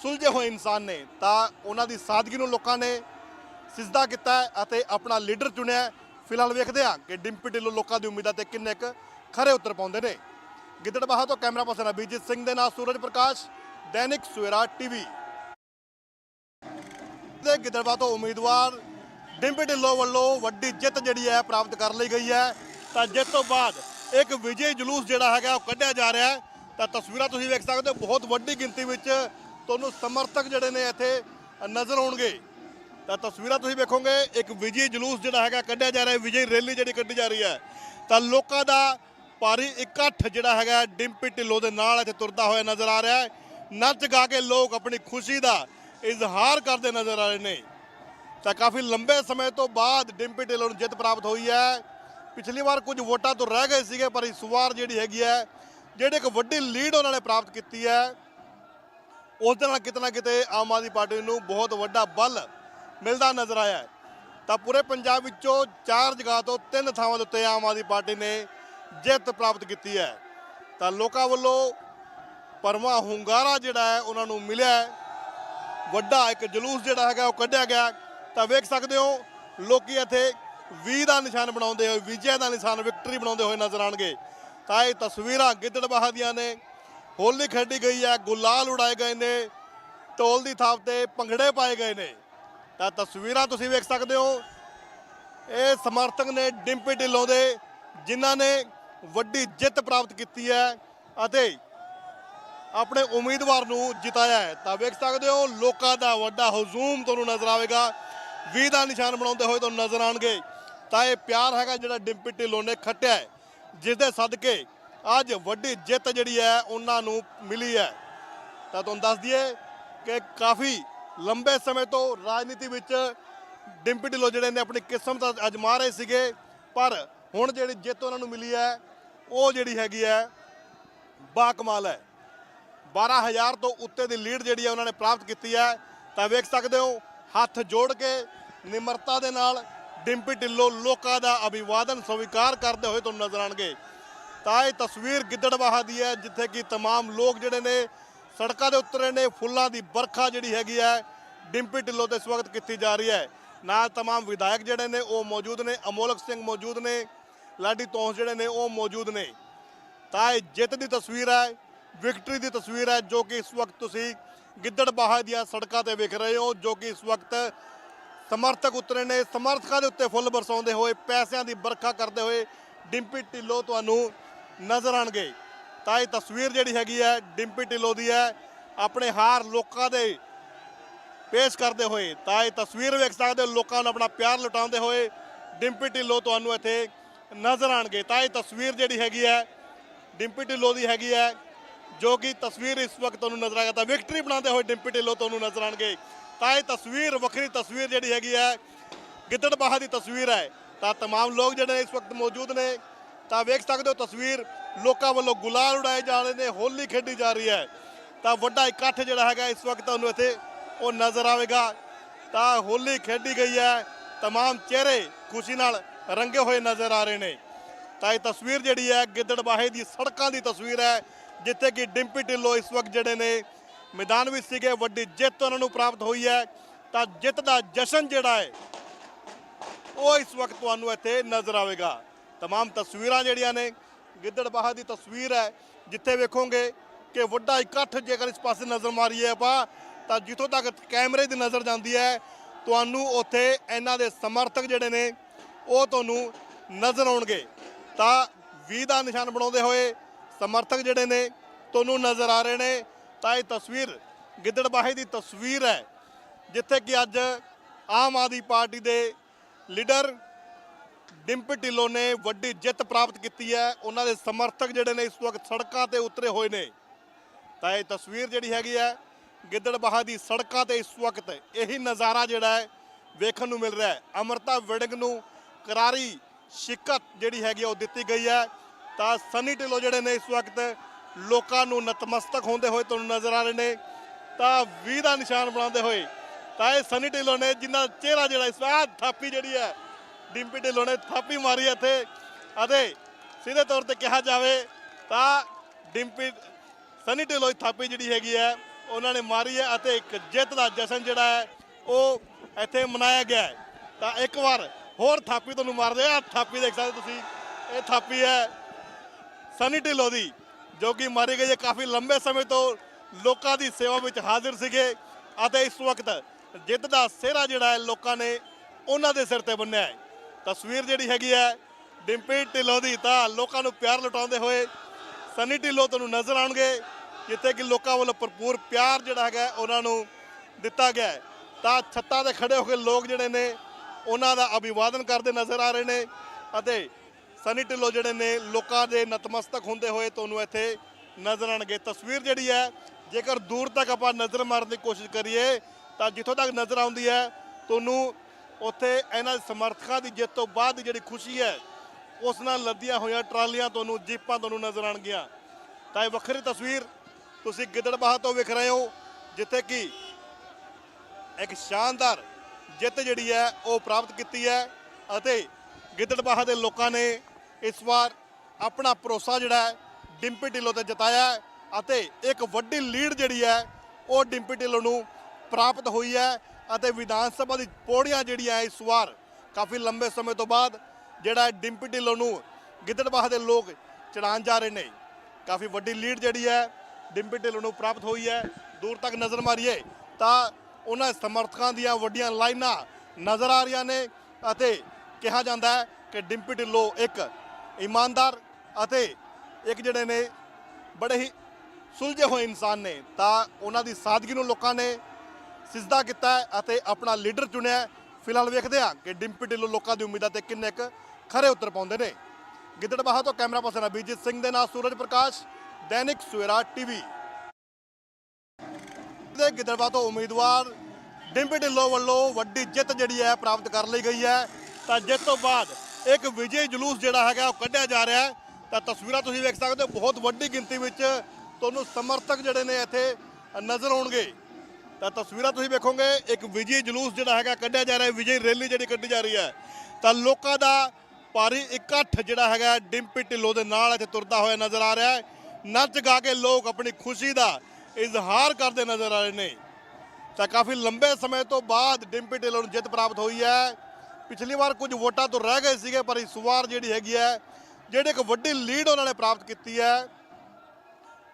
[SPEAKER 1] ਸੁਲਝੇ ਹੋਏ ਇਨਸਾਨ ਨੇ। ਤਾਂ ਉਹਨਾਂ ਦੀ ਸਾਦਗੀ ਨੂੰ ਲੋਕਾਂ ਨੇ ਸਿੱਧਾ ਕੀਤਾ ਅਤੇ ਆਪਣਾ ਲੀਡਰ ਚੁਣਿਆ ਫਿਲਹਾਲ ਵੇਖਦੇ ਹਾਂ ਕਿ ਡਿੰਪੀ ਢਿੱਲੋਂ ਲੋਕਾਂ ਦੀ ਉਮੀਦਾਂ ਤੇ ਕਿੰਨੇ ਕੁ ਖਰੇ ਉਤਰ ਪਾਉਂਦੇ ਨੇ। ਗਿੱਦੜਬਾਹਾ ਤੋਂ ਕੈਮਰਾ ਪਰਸਨ ਅਭਿਜੀਤ ਸਿੰਘ ਦੇ ਨਾਲ ਸੂਰਜ ਪ੍ਰਕਾਸ਼, ਦੈਨਿਕ ਸਵੇਰਾ ਟੀਵੀ। ਦੇ ਗਿੱਦੜਬਾਹਾ ਤੋਂ ਉਮੀਦਵਾਰ ਡਿੰਪੀ ਢਿੱਲੋਂ ਵੱਲੋਂ ਵੱਡੀ ਜਿੱਤ ਜਿਹੜੀ ਹੈ ਪ੍ਰਾਪਤ ਕਰ ਲਈ ਗਈ ਹੈ। ਤਾਂ ਜਿੱਤ ਤੋਂ ਬਾਅਦ ਇੱਕ ਵਿਜੇ ਜਲੂਸ ਜਿਹੜਾ ਹੈਗਾ ਉਹ ਕੱਢਿਆ ਜਾ ਰਿਹਾ ਹੈ। ਤਾਂ ਤਸਵੀਰਾਂ ਤੁਸੀਂ ਵੇਖ ਸਕਦੇ ਹੋ, ਬਹੁਤ ਵੱਡੀ ਗਿਣਤੀ ਵਿੱਚ ਤੁਹਾਨੂੰ ਸਮਰਥਕ ਜਿਹੜੇ ਨੇ ਇੱਥੇ ਨਜ਼ਰ ਆਉਣਗੇ। ਤਾਂ ਤਸਵੀਰਾਂ ਤੁਸੀਂ ਵੇਖੋਗੇ, ਇੱਕ ਵਿਜੇ ਜਲੂਸ ਜਿਹੜਾ ਹੈਗਾ ਕੱਢਿਆ ਜਾ ਰਿਹਾ ਹੈ, ਵਿਜੇ ਰੈਲੀ ਜਿਹੜੀ ਕੱਢੀ ਜਾ ਰਹੀ ਹੈ। ਤਾਂ ਲੋਕਾਂ ਦਾ ਭਾਰੀ ਇਕੱਠ ਜਿਹੜਾ ਹੈਗਾ ਡਿੰਪੀ ਢਿੱਲੋਂ ਦੇ ਨਾਲ ਇੱਥੇ ਤੁਰਦਾ ਹੋਇਆ ਨਜ਼ਰ ਆ ਰਿਹਾ ਹੈ। ਨੱਚ ਗਾ ਕੇ ਲੋਕ ਆਪਣੀ ਖੁਸ਼ੀ ਦਾ ਇਜ਼ਹਾਰ ਕਰਦੇ ਨਜ਼ਰ ਆ ਰਹੇ ਨੇ। ਤਾਂ ਕਾਫੀ ਲੰਬੇ ਸਮੇਂ ਤੋਂ ਬਾਅਦ ਡਿੰਪੀ ਢਿੱਲੋਂ ਨੂੰ ਜਿੱਤ ਪ੍ਰਾਪਤ ਹੋਈ ਹੈ। ਪਿਛਲੀ ਵਾਰ ਕੁਝ ਵੋਟਾਂ ਤੋਂ ਰਹਿ ਗਏ ਸੀਗੇ, ਪਰ ਇਸ ਵਾਰ ਜਿਹੜੀ ਹੈਗੀ ਹੈ, ਜਿਹੜੀ ਇੱਕ ਵੱਡੀ ਲੀਡ ਉਹਨਾਂ ਨੇ ਪ੍ਰਾਪਤ ਕੀਤੀ ਹੈ, ਉਸ ਦੇ ਨਾਲ ਕਿਤੇ ਨਾ ਕਿਤੇ ਆਮ ਆਦਮੀ ਪਾਰਟੀ ਨੂੰ ਬਹੁਤ ਵੱਡਾ ਬਲ ਮਿਲਦਾ ਨਜ਼ਰ ਆਇਆ ਹੈ। ਤਾਂ ਪੂਰੇ ਪੰਜਾਬ ਵਿੱਚੋਂ ਚਾਰ ਜਗ੍ਹਾ ਤੋਂ ਤਿੰਨ ਥਾਵਾਂ ਦੇ ਉੱਤੇ ਆਮ ਆਦਮੀ ਪਾਰਟੀ ਨੇ ਜਿੱਤ ਪ੍ਰਾਪਤ ਕੀਤੀ ਹੈ। ਤਾਂ ਲੋਕਾਂ ਵੱਲੋਂ ਪਰਮਾ ਹੁੰਗਾਰਾ ਜਿਹੜਾ ਹੈ, ਉਹਨਾਂ ਨੂੰ ਮਿਲਿਆ ਹੈ। ਵੱਡਾ ਇੱਕ ਜਲੂਸ ਜਿਹੜਾ ਹੈਗਾ, ਉਹ ਕੱਢਿਆ ਗਿਆ। ਤਾਂ ਵੇਖ ਸਕਦੇ ਹੋ, ਲੋਕੀ ਇੱਥੇ ਵੀ ਦਾ ਨਿਸ਼ਾਨ ਬਣਾਉਂਦੇ ਹੋਏ, ਵਿਜੇ ਦਾ ਨਿਸ਼ਾਨ, ਵਿਕਟਰੀ ਬਣਾਉਂਦੇ ਹੋਏ ਨਜ਼ਰ ਆਣਗੇ ਤਾਂ ਇਹ ਤਸਵੀਰਾਂ ਗਿੱਦੜਬਾਹਾ ਦੀਆਂ ਨੇ। ਹੋਲੀ ਖੇਡੀ ਗਈ ਹੈ, ਗੁਲਾਲ ਉਡਾਏ ਗਏ ਨੇ। ਢੋਲ ਦੀ ਥਾਪ ਤੇ ਭੰਗੜੇ ਪਾਏ ਗਏ ਨੇ। ਤਾਂ ਤਸਵੀਰਾਂ ਤੁਸੀਂ ਵੇਖ ਸਕਦੇ ਹੋ। ਇਹ ਸਮਰਥਕ ਨੇ ਡਿੰਪੀ ਢਿੱਲੋਂ ਦੇ ਜਿਨ੍ਹਾਂ ਨੇ ਵੱਡੀ ਜਿੱਤ ਪ੍ਰਾਪਤ ਕੀਤੀ ਹੈ ਅਤੇ ਆਪਣੇ ਉਮੀਦਵਾਰ ਨੂੰ ਜਿਤਾਇਆ ਹੈ। ਤਾਂ ਵੇਖ ਸਕਦੇ ਹੋ ਲੋਕਾਂ ਦਾ ਵੱਡਾ ਹਜੂਮ ਤੁਹਾਨੂੰ ਨਜ਼ਰ ਆਵੇਗਾ। 20 ਦਾ ਨਿਸ਼ਾਨ ਬਣਾਉਂਦੇ ਹੋਏ ਤੁਹਾਨੂੰ ਨਜ਼ਰ ਆਣਗੇ ਤਾਂ ਇਹ ਪਿਆਰ ਹੈਗਾ ਜਿਹੜਾ ਡਿੰਪੀ ਢਿੱਲੋਂ ਨੇ ਖੱਟਿਆ ਹੈ, ਜਿਸ ਦੇ ਸਦਕੇ ਅੱਜ ਵੱਡੀ ਜਿੱਤ ਜਿਹੜੀ ਹੈ ਉਹਨਾਂ ਨੂੰ ਮਿਲੀ ਹੈ। ਤਾਂ ਤੁਹਾਨੂੰ ਦੱਸ ਦਈਏ ਕਿ ਕਾਫੀ ਲੰਬੇ ਸਮੇਂ ਤੋਂ ਰਾਜਨੀਤੀ ਵਿੱਚ ਡਿੰਪੀ ਢਿੱਲੋਂ ਜਿਹੜੇ ਨੇ ਆਪਣੀ ਕਿਸਮਤ ਅਜਮਾ ਰਹੇ ਸੀਗੇ ਪਰ ਹੁਣ ਜਿਹੜੀ ਜਿੱਤ ਉਹਨਾਂ ਨੂੰ ਮਿਲੀ ਹੈ ਉਹ ਜਿਹੜੀ ਹੈਗੀ ਹੈ ਬਾ ਕਮਾਲ ਹੈ 12000 ਤੋਂ ਉੱਤੇ ਦੀ ਲੀਡ ਜਿਹੜੀ ਹੈ ਉਹਨਾਂ ਨੇ ਪ੍ਰਾਪਤ ਕੀਤੀ ਹੈ ਤਾਂ ਵੇਖ ਸਕਦੇ ਹੋ ਹੱਥ ਜੋੜ ਕੇ ਨਿਮਰਤਾ ਦੇ ਨਾਲ ਡਿੰਪੀ ਢਿੱਲੋਂ ਲੋਕਾਂ ਦਾ ਅਭਿਵਾਦਨ ਸਵੀਕਾਰ ਕਰਦੇ ਹੋਏ ਤੁਹਾਨੂੰ ਨਜ਼ਰ ਆਣਗੇ ਤਾਂ ਇਹ ਤਸਵੀਰ ਗਿੱਦੜਬਾਹਾ ਦੀ ਹੈ ਜਿੱਥੇ ਕਿ तमाम ਲੋਕ ਜਿਹੜੇ ਨੇ ਸੜਕਾਂ ਦੇ ਉਤਰੇ ਨੇ ਫੁੱਲਾਂ ਦੀ ਵਰਖਾ ਜਿਹੜੀ ਹੈਗੀ ਹੈ ਡਿੰਪੀ ਢਿੱਲੋਂ ਤੇ ਇਸ ਵਕਤ ਕੀਤੀ ਜਾ ਰਹੀ ਹੈ ਨਾਲ तमाम ਵਿਧਾਇਕ ਜਿਹੜੇ ਨੇ ਉਹ ਮੌਜੂਦ ਨੇ ਅਮੋਲਕ ਸਿੰਘ ਮੌਜੂਦ ਨੇ ਲਾਡੀ ਤੋਂਸ ਜਿਹੜੇ ਨੇ ਉਹ ਮੌਜੂਦ ਨੇ ਤਾਂ ਇਹ ਜਿੱਤ ਦੀ ਤਸਵੀਰ ਹੈ ਵਿਕਟਰੀ ਦੀ ਤਸਵੀਰ ਹੈ ਜੋ ਕਿ ਇਸ ਵਕਤ ਤੁਸੀਂ ਗਿੱਦੜਬਾਹਾ ਦੀਆਂ ਸੜਕਾਂ ਤੇ ਵੇਖ ਰਹੇ ਹੋ ਜੋ ਕਿ ਇਸ ਵਕਤ ਸਮਰਥਕ ਉਤਰੇ ਨੇ ਸਮਰਥਕਾਂ ਦੇ ਉੱਤੇ ਫੁੱਲ ਬਰਸਾਉਂਦੇ ਹੋਏ ਪੈਸਿਆਂ ਦੀ ਵਰਖਾ ਕਰਦੇ ਹੋਏ ਡਿੰਪੀ ਢਿੱਲੋਂ ਤੁਹਾਨੂੰ ਨਜ਼ਰ ਆਣਗੇ ਤਾਂ ਇਹ ਤਸਵੀਰ ਜਿਹੜੀ ਹੈਗੀ ਹੈ ਡਿੰਪੀ ਢਿੱਲੋਂ ਦੀ ਹੈ ਆਪਣੇ ਹਾਰ ਲੋਕਾਂ ਦੇ ਪੇਸ਼ ਕਰਦੇ ਹੋਏ ਤਾਂ ਇਹ ਤਸਵੀਰ ਵੇਖ ਸਕਦੇ ਹੋ ਲੋਕਾਂ ਨੂੰ ਆਪਣਾ ਪਿਆਰ ਲੁਟਾਉਂਦੇ ਹੋਏ ਡਿੰਪੀ ਢਿੱਲੋਂ ਤੁਹਾਨੂੰ ਇੱਥੇ ਨਜ਼ਰ ਆਣਗੇ ਤਾਂ ਇਹ ਤਸਵੀਰ ਜਿਹੜੀ ਹੈਗੀ ਹੈ ਡਿੰਪੀ ਢਿੱਲੋਂ ਦੀ ਹੈਗੀ ਹੈ ਜੋ ਕਿ ਤਸਵੀਰ ਇਸ ਵਕਤ ਤੁਹਾਨੂੰ ਨਜ਼ਰ ਆਏਗਾ ਤਾਂ ਵਿਕਟਰੀ ਬਣਾਉਂਦੇ ਹੋਏ ਡਿੰਪੀ ਢਿੱਲੋਂ ਤੁਹਾਨੂੰ ਨਜ਼ਰ ਆਣਗੇ ਤਾਂ ਇਹ ਤਸਵੀਰ ਵੱਖਰੀ ਤਸਵੀਰ ਜਿਹੜੀ ਹੈਗੀ ਹੈ ਗਿੱਦੜਬਾਹਾ ਦੀ ਤਸਵੀਰ ਹੈ ਤਾਂ तमाम ਲੋਕ ਜਿਹੜੇ ਨੇ ਇਸ ਵਕਤ ਮੌਜੂਦ ਨੇ ਤਾਂ ਵੇਖ ਸਕਦੇ ਹੋ ਤਸਵੀਰ ਲੋਕਾਂ ਵੱਲੋਂ ਗੁਲਾਲ ਉਡਾਏ ਜਾ ਰਹੇ ਨੇ ਹੋਲੀ ਖੇਡੀ ਜਾ ਰਹੀ ਹੈ ਤਾਂ ਵੱਡਾ ਇਕੱਠ ਜਿਹੜਾ ਹੈਗਾ ਇਸ ਵਕਤ ਤੁਹਾਨੂੰ ਇੱਥੇ ਉਹ ਨਜ਼ਰ ਆਵੇਗਾ ਤਾਂ ਹੋਲੀ ਖੇਡੀ ਗਈ ਹੈ तमाम ਚਿਹਰੇ ਖੁਸ਼ੀ ਨਾਲ ਰੰਗੇ ਹੋਏ ਨਜ਼ਰ ਆ ਰਹੇ ਨੇ ਤਾਂ ਇਹ ਤਸਵੀਰ ਜਿਹੜੀ ਹੈ ਗਿੱਦੜਬਾਹੇ ਦੀ ਸੜਕਾਂ ਦੀ ਤਸਵੀਰ ਹੈ ਜਿੱਥੇ ਕਿ ਡਿੰਪੀ ਢਿੱਲੋਂ ਇਸ ਵਕਤ ਜਿਹੜੇ ਨੇ ਮੈਦਾਨ ਵਿੱਚ ਸੀਗੇ ਵੱਡੀ ਜਿੱਤ ਉਹਨਾਂ ਨੂੰ ਪ੍ਰਾਪਤ ਹੋਈ ਹੈ ਤਾਂ ਜਿੱਤ ਦਾ ਜਸ਼ਨ ਜਿਹੜਾ ਹੈ ਉਹ ਇਸ ਵਕਤ ਤੁਹਾਨੂੰ ਇੱਥੇ ਨਜ਼ਰ ਆਵੇਗਾ तमाम ਤਸਵੀਰਾਂ ਜਿਹੜੀਆਂ ਨੇ ਗਿੱਦੜਬਾਹਾ ਦੀ ਤਸਵੀਰ ਹੈ, ਜਿੱਥੇ ਵੇਖੋਗੇ ਕਿ ਵੱਡਾ ਇਕੱਠ ਜੇਕਰ ਇਸ ਪਾਸੇ ਨਜ਼ਰ ਮਾਰੀਏ ਆਪਾਂ, ਤਾਂ ਜਿੱਥੋਂ ਤੱਕ ਕੈਮਰੇ ਦੀ ਨਜ਼ਰ ਜਾਂਦੀ ਹੈ, ਤੁਹਾਨੂੰ ਉੱਥੇ ਇਹਨਾਂ ਦੇ ਸਮਰਥਕ ਜਿਹੜੇ ਨੇ, ਉਹ ਤੁਹਾਨੂੰ ਨਜ਼ਰ ਆਉਣਗੇ। ਤਾਂ 20 ਦਾ ਨਿਸ਼ਾਨ ਬਣਾਉਂਦੇ ਹੋਏ ਸਮਰਥਕ ਜਿਹੜੇ ਨੇ, ਤੁਹਾਨੂੰ ਨਜ਼ਰ ਆ ਰਹੇ ਨੇ। ਤਾਂ ਇਹ ਤਸਵੀਰ ਗਿੱਦੜਬਾਹੇ ਦੀ ਤਸਵੀਰ ਹੈ, ਜਿੱਥੇ ਕਿ ਅੱਜ ਆਮ ਆਦਮੀ ਪਾਰਟੀ ਦੇ ਲੀਡਰ ਡਿੰਪੀ ਢਿੱਲੋਂ ਨੇ ਵੱਡੀ ਜਿੱਤ ਪ੍ਰਾਪਤ ਕੀਤੀ ਹੈ। ਉਹਨਾਂ ਦੇ ਸਮਰਥਕ ਜਿਹੜੇ ਨੇ ਇਸ ਵਕਤ ਸੜਕਾਂ ਤੇ ਉਤਰੇ ਹੋਏ ਨੇ। ਤਾਂ ਇਹ ਤਸਵੀਰ ਜਿਹੜੀ ਹੈਗੀ ਹੈ, ਗਿੱਦੜਬਾਹਾ ਦੀ ਸੜਕਾਂ ਤੇ ਇਸ ਵਕਤ ਇਹੀ ਨਜ਼ਾਰਾ ਜਿਹੜਾ ਹੈ ਵੇਖਣ ਨੂੰ ਮਿਲ ਰਿਹਾ ਹੈ। ਅਮਰਤਾ ਵਿੜੰਗ ਨੂੰ ਕਰਾਰੀ ਸ਼ਿਕਤ ਜਿਹੜੀ ਹੈਗੀ ਆ ਉਹ ਦਿੱਤੀ ਗਈ ਹੈ। ਤਾਂ ਸਨੀ ਢਿੱਲੋਂ ਜਿਹੜੇ ਨੇ ਇਸ ਵਕਤ ਲੋਕਾਂ ਨੂੰ ਨਤਮਸਤਕ ਹੁੰਦੇ ਹੋਏ ਤੁਹਾਨੂੰ ਨਜ਼ਰ ਆ ਰਹੇ ਨੇ। ਤਾਂ 20 ਦਾ ਨਿਸ਼ਾਨ ਬਣਾਉਂਦੇ ਹੋਏ ਤਾਂ ਇਹ ਸਨੀ ਢਿੱਲੋਂ ਨੇ ਜਿਨ੍ਹਾਂ ਦਾ ਚਿਹਰਾ ਜਿਹੜਾ ਇਸ ਵਾਰ ਥਾਪੀ ਜਿਹੜੀ ਹੈ ਡਿੰਪੀ ਢਿੱਲੋਂ ਨੇ ਥਾਪੀ ਮਾਰੀ ਇੱਥੇ। ਅਤੇ ਸਿੱਧੇ ਤੌਰ ਤੇ ਕਿਹਾ ਜਾਵੇ ਤਾਂ ਡਿੰਪੀ, ਸਨੀ ਢਿੱਲੋਂ ਦੀ ਥਾਪੀ ਜਿਹੜੀ ਹੈਗੀ ਹੈ, ਉਹਨਾਂ ਨੇ ਮਾਰੀ ਹੈ ਅਤੇ ਇੱਕ ਜਿੱਤ ਦਾ ਜਸ਼ਨ ਜਿਹੜਾ ਹੈ, ਉਹ ਇੱਥੇ ਮਨਾਇਆ ਗਿਆ ਹੈ। ਤਾਂ ਇੱਕ ਵਾਰ ਹੋਰ ਥਾਪੀ ਤੁਹਾਨੂੰ ਮਾਰਦੇ ਆ ਥਾਪੀ ਦੇਖ ਸਕਦੇ ਤੁਸੀਂ। ਇਹ ਥਾਪੀ ਹੈ ਸਨੀ ਢਿੱਲੋਂ ਦੀ, ਜੋ ਕਿ ਮਾਰੀ ਗਈ ਹੈ ਕਾਫੀ ਲੰਬੇ ਸਮੇਂ ਤੋਂ ਲੋਕਾਂ ਦੀ ਸੇਵਾ ਵਿੱਚ ਹਾਜ਼ਰ ਸੀਗੇ ਅਤੇ ਇਸ ਵਕਤ ਜਿੱਤ ਦਾ ਸਿਹਰਾ ਜਿਹੜਾ ਹੈ, ਲੋਕਾਂ ਨੇ ਉਹਨਾਂ ਦੇ ਸਿਰ ਤੇ ਬੰਨਿਆ ਹੈ। ਤਸਵੀਰ ਜਿਹੜੀ ਹੈਗੀ ਹੈ, ਡਿੰਪੀ ਢਿੱਲੋਂ ਦੀ ਤਾਂ ਲੋਕਾਂ ਨੂੰ ਪਿਆਰ ਲੁਟਾਉਂਦੇ ਹੋਏ ਸਨੀ ਢਿੱਲੋਂ ਤੁਹਾਨੂੰ ਨਜ਼ਰ ਆਉਣਗੇ, ਜਿੱਥੇ ਕਿ ਲੋਕਾਂ ਵੱਲੋਂ ਭਰਪੂਰ ਪਿਆਰ ਜਿਹੜਾ ਹੈਗਾ ਉਹਨਾਂ ਨੂੰ ਦਿੱਤਾ ਗਿਆ ਤਾਂ ਛੱਤਾਂ ਤੇ ਖੜੇ ਹੋ ਕੇ ਲੋਕ ਜਿਹੜੇ ਨੇ, ਉਹਨਾਂ ਦਾ ਅਭਿਵਾਦਨ ਕਰਦੇ ਨਜ਼ਰ ਆ ਰਹੇ ਨੇ ਅਤੇ ਸਨੀ ਢਿੱਲੋਂ ਜਿਹੜੇ ਨੇ, ਲੋਕਾਂ ਦੇ ਨਤਮਸਤਕ ਹੁੰਦੇ ਹੋਏ ਤੁਹਾਨੂੰ ਇੱਥੇ ਨਜ਼ਰ ਆਣਗੇ ਤਸਵੀਰ ਜਿਹੜੀ ਹੈ, ਜੇਕਰ ਦੂਰ ਤੱਕ ਆਪਾਂ ਨਜ਼ਰ ਮਾਰਨ ਦੀ ਕੋਸ਼ਿਸ਼ ਕਰੀਏ, ਤਾਂ ਜਿੱਥੋਂ ਤੱਕ ਨਜ਼ਰ ਆਉਂਦੀ ਹੈ, ਤੁਹਾਨੂੰ ਉੱਥੇ ਇਹਨਾਂ ਸਮਰਥਕਾਂ ਦੀ ਜਿੱਤ ਤੋਂ ਬਾਅਦ ਦੀ ਜਿਹੜੀ ਖੁਸ਼ੀ ਹੈ, ਉਸ ਨਾਲ ਲੱਦੀਆਂ ਹੋਈਆਂ ਟਰਾਲੀਆਂ ਤੁਹਾਨੂੰ, ਜੀਪਾਂ ਤੁਹਾਨੂੰ ਨਜ਼ਰ ਆਣਗੀਆਂ ਤਾਂ ਇਹ ਵੱਖਰੀ ਤਸਵੀਰ ਤੁਸੀਂ ਗਿੱਦੜਬਾਹਾ ਤੋਂ ਵੇਖ ਰਹੇ ਹੋ, ਜਿੱਥੇ ਕਿ ਇੱਕ ਸ਼ਾਨਦਾਰ ਜਿੱਤ ਜਿਹੜੀ ਹੈ, ਉਹ ਪ੍ਰਾਪਤ ਕੀਤੀ ਹੈ ਅਤੇ ਗਿੱਦੜਬਾਹਾ ਦੇ ਲੋਕਾਂ ਨੇ ਇਸ ਵਾਰ ਆਪਣਾ ਭਰੋਸਾ ਜਿਹੜਾ ਹੈ, ਡਿੰਪੀ ਢਿੱਲੋਂ ਤੇ ਜਤਾਇਆ ਅਤੇ ਇੱਕ ਵੱਡੀ ਲੀਡ ਜਿਹੜੀ ਹੈ, ਉਹ ਡਿੰਪੀ ਢਿੱਲੋਂ ਨੂੰ ਪ੍ਰਾਪਤ ਹੋਈ ਹੈ। ਅਤੇ ਵਿਧਾਨ ਸਭਾ ਦੀ ਪੌੜੀਆਂ ਜਿਹੜੀਆਂ ਇਸ ਵਾਰ ਕਾਫੀ ਲੰਬੇ ਸਮੇਂ ਤੋਂ ਬਾਅਦ ਜਿਹੜਾ ਡਿੰਪੀ ਢਿੱਲੋਂ ਨੂੰ ਗਿੱਦੜਬਾਹਾ ਦੇ ਲੋਕ ਚੜਾਉਣ ਜਾ ਰਹੇ ਨੇ। ਕਾਫੀ ਵੱਡੀ ਲੀਡ ਜਿਹੜੀ ਹੈ ਡਿੰਪੀ ਢਿੱਲੋਂ ਨੂੰ ਪ੍ਰਾਪਤ ਹੋਈ ਹੈ। ਦੂਰ ਤੱਕ ਨਜ਼ਰ ਮਾਰੀਏ ਤਾਂ ਉਹਨਾਂ ਸਮਰਥਕਾਂ ਦੀਆਂ ਵੱਡੀਆਂ ਲਾਈਨਾਂ ਨਜ਼ਰ ਆ ਰਹੀਆਂ ਨੇ ਅਤੇ ਕਿਹਾ ਜਾਂਦਾ ਹੈ ਕਿ ਡਿੰਪੀ ਢਿੱਲੋਂ ਇੱਕ ਇਮਾਨਦਾਰ ਅਤੇ ਇੱਕ ਜਿਹੜੇ ਨੇ ਬੜੇ ਹੀ ਸੁਲਝੇ ਹੋਏ ਇਨਸਾਨ ਨੇ। ਤਾਂ ਉਹਨਾਂ ਦੀ ਸਾਦਗੀ ਨੂੰ ਲੋਕਾਂ ਨੇ ਸਿੱਧਾ ਕੀਤਾ ਅਤੇ ਆਪਣਾ ਲੀਡਰ ਚੁਣਿਆ ਫਿਲਹਾਲ ਵੇਖਦੇ ਹਾਂ ਕਿ ਡਿੰਪੀ ਢਿੱਲੋਂ ਲੋਕਾਂ ਦੀ ਉਮੀਦਾਂ ਤੇ ਕਿੰਨੇ ਕੁ ਖਰੇ ਉੱਤਰ ਪਾਉਂਦੇ ਨੇ। ਗਿੱਦੜਬਾਹਾ ਤੋਂ ਕੈਮਰਾ ਪਰਸਨ ਅਭਿਜੀਤ ਸਿੰਘ ਦੇ ਨਾਲ ਸੂਰਜ ਪ੍ਰਕਾਸ਼, ਦੈਨਿਕ ਸਵੇਰਾ ਟੀਵੀ। ਦੇ ਗਿੱਦੜਬਾਹਾ ਤੋਂ ਉਮੀਦਵਾਰ ਡਿੰਪੀ ਢਿੱਲੋਂ ਵੱਲੋਂ ਵੱਡੀ ਜਿੱਤ ਜਿਹੜੀ ਹੈ ਪ੍ਰਾਪਤ ਕਰ ਲਈ ਗਈ ਹੈ। ਤਾਂ ਜਿੱਤ ਤੋਂ ਬਾਅਦ ਇੱਕ ਵਿਜੇ ਜਲੂਸ ਜਿਹੜਾ ਹੈਗਾ ਉਹ ਕੱਢਿਆ ਜਾ ਰਿਹਾ ਹੈ। ਤਾਂ ਤਸਵੀਰਾਂ ਤੁਸੀਂ ਵੇਖ ਸਕਦੇ ਹੋ, ਬਹੁਤ ਵੱਡੀ ਗਿਣਤੀ ਵਿੱਚ ਤੁਹਾਨੂੰ ਸਮਰਥਕ ਜਿਹੜੇ ਨੇ ਇੱਥੇ ਨਜ਼ਰ ਆਉਣਗੇ। ਤਾਂ ਤਸਵੀਰਾਂ ਤੁਸੀਂ ਵੇਖੋਗੇ, ਇੱਕ ਵਿਜੇ ਜਲੂਸ ਜਿਹੜਾ ਹੈਗਾ ਕੱਢਿਆ ਜਾ ਰਿਹਾ ਹੈ ਵਿਜੇ ਰੈਲੀ ਜਿਹੜੀ ਕੱਢੀ ਜਾ ਰਹੀ ਹੈ। ਤਾਂ ਲੋਕਾਂ ਦਾ ਭਾਰੀ ਇਕੱਠ ਜਿਹੜਾ ਹੈਗਾ, ਡਿੰਪੀ ਢਿੱਲੋਂ ਦੇ ਨਾਲ ਇੱਥੇ ਤੁਰਦਾ ਹੋਇਆ ਨਜ਼ਰ ਆ ਰਿਹਾ ਹੈ। ਨੱਚ ਗਾ ਕੇ ਲੋਕ ਆਪਣੀ ਖੁਸ਼ੀ ਦਾ ਇਜ਼ਹਾਰ ਕਰਦੇ ਨਜ਼ਰ ਆ ਰਹੇ ਨੇ। ਤਾਂ ਕਾਫੀ ਲੰਬੇ ਸਮੇਂ ਤੋਂ ਬਾਅਦ ਡਿੰਪੀ ਢਿੱਲੋਂ ਨੂੰ ਜਿੱਤ ਪ੍ਰਾਪਤ ਹੋਈ ਹੈ। ਪਿਛਲੀ ਵਾਰ ਕੁਝ ਵੋਟਾਂ ਤੋਂ ਰਹਿ ਗਏ ਸੀਗੇ, ਪਰ ਇਸ ਵਾਰ ਜਿਹੜੀ ਹੈਗੀ ਹੈ, ਜਿਹੜੀ ਇੱਕ ਵੱਡੀ ਲੀਡ ਉਹਨਾਂ ਨੇ ਪ੍ਰਾਪਤ ਕੀਤੀ ਹੈ,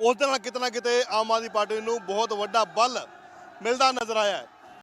[SPEAKER 1] ਉਸ ਦੇ ਨਾਲ ਕਿਤੇ ਨਾ ਕਿਤੇ ਆਮ ਆਦਮੀ ਪਾਰਟੀ ਨੂੰ ਬਹੁਤ ਵੱਡਾ ਬਲ ਮਿਲਦਾ ਨਜ਼ਰ ਆਇਆ ਹੈ।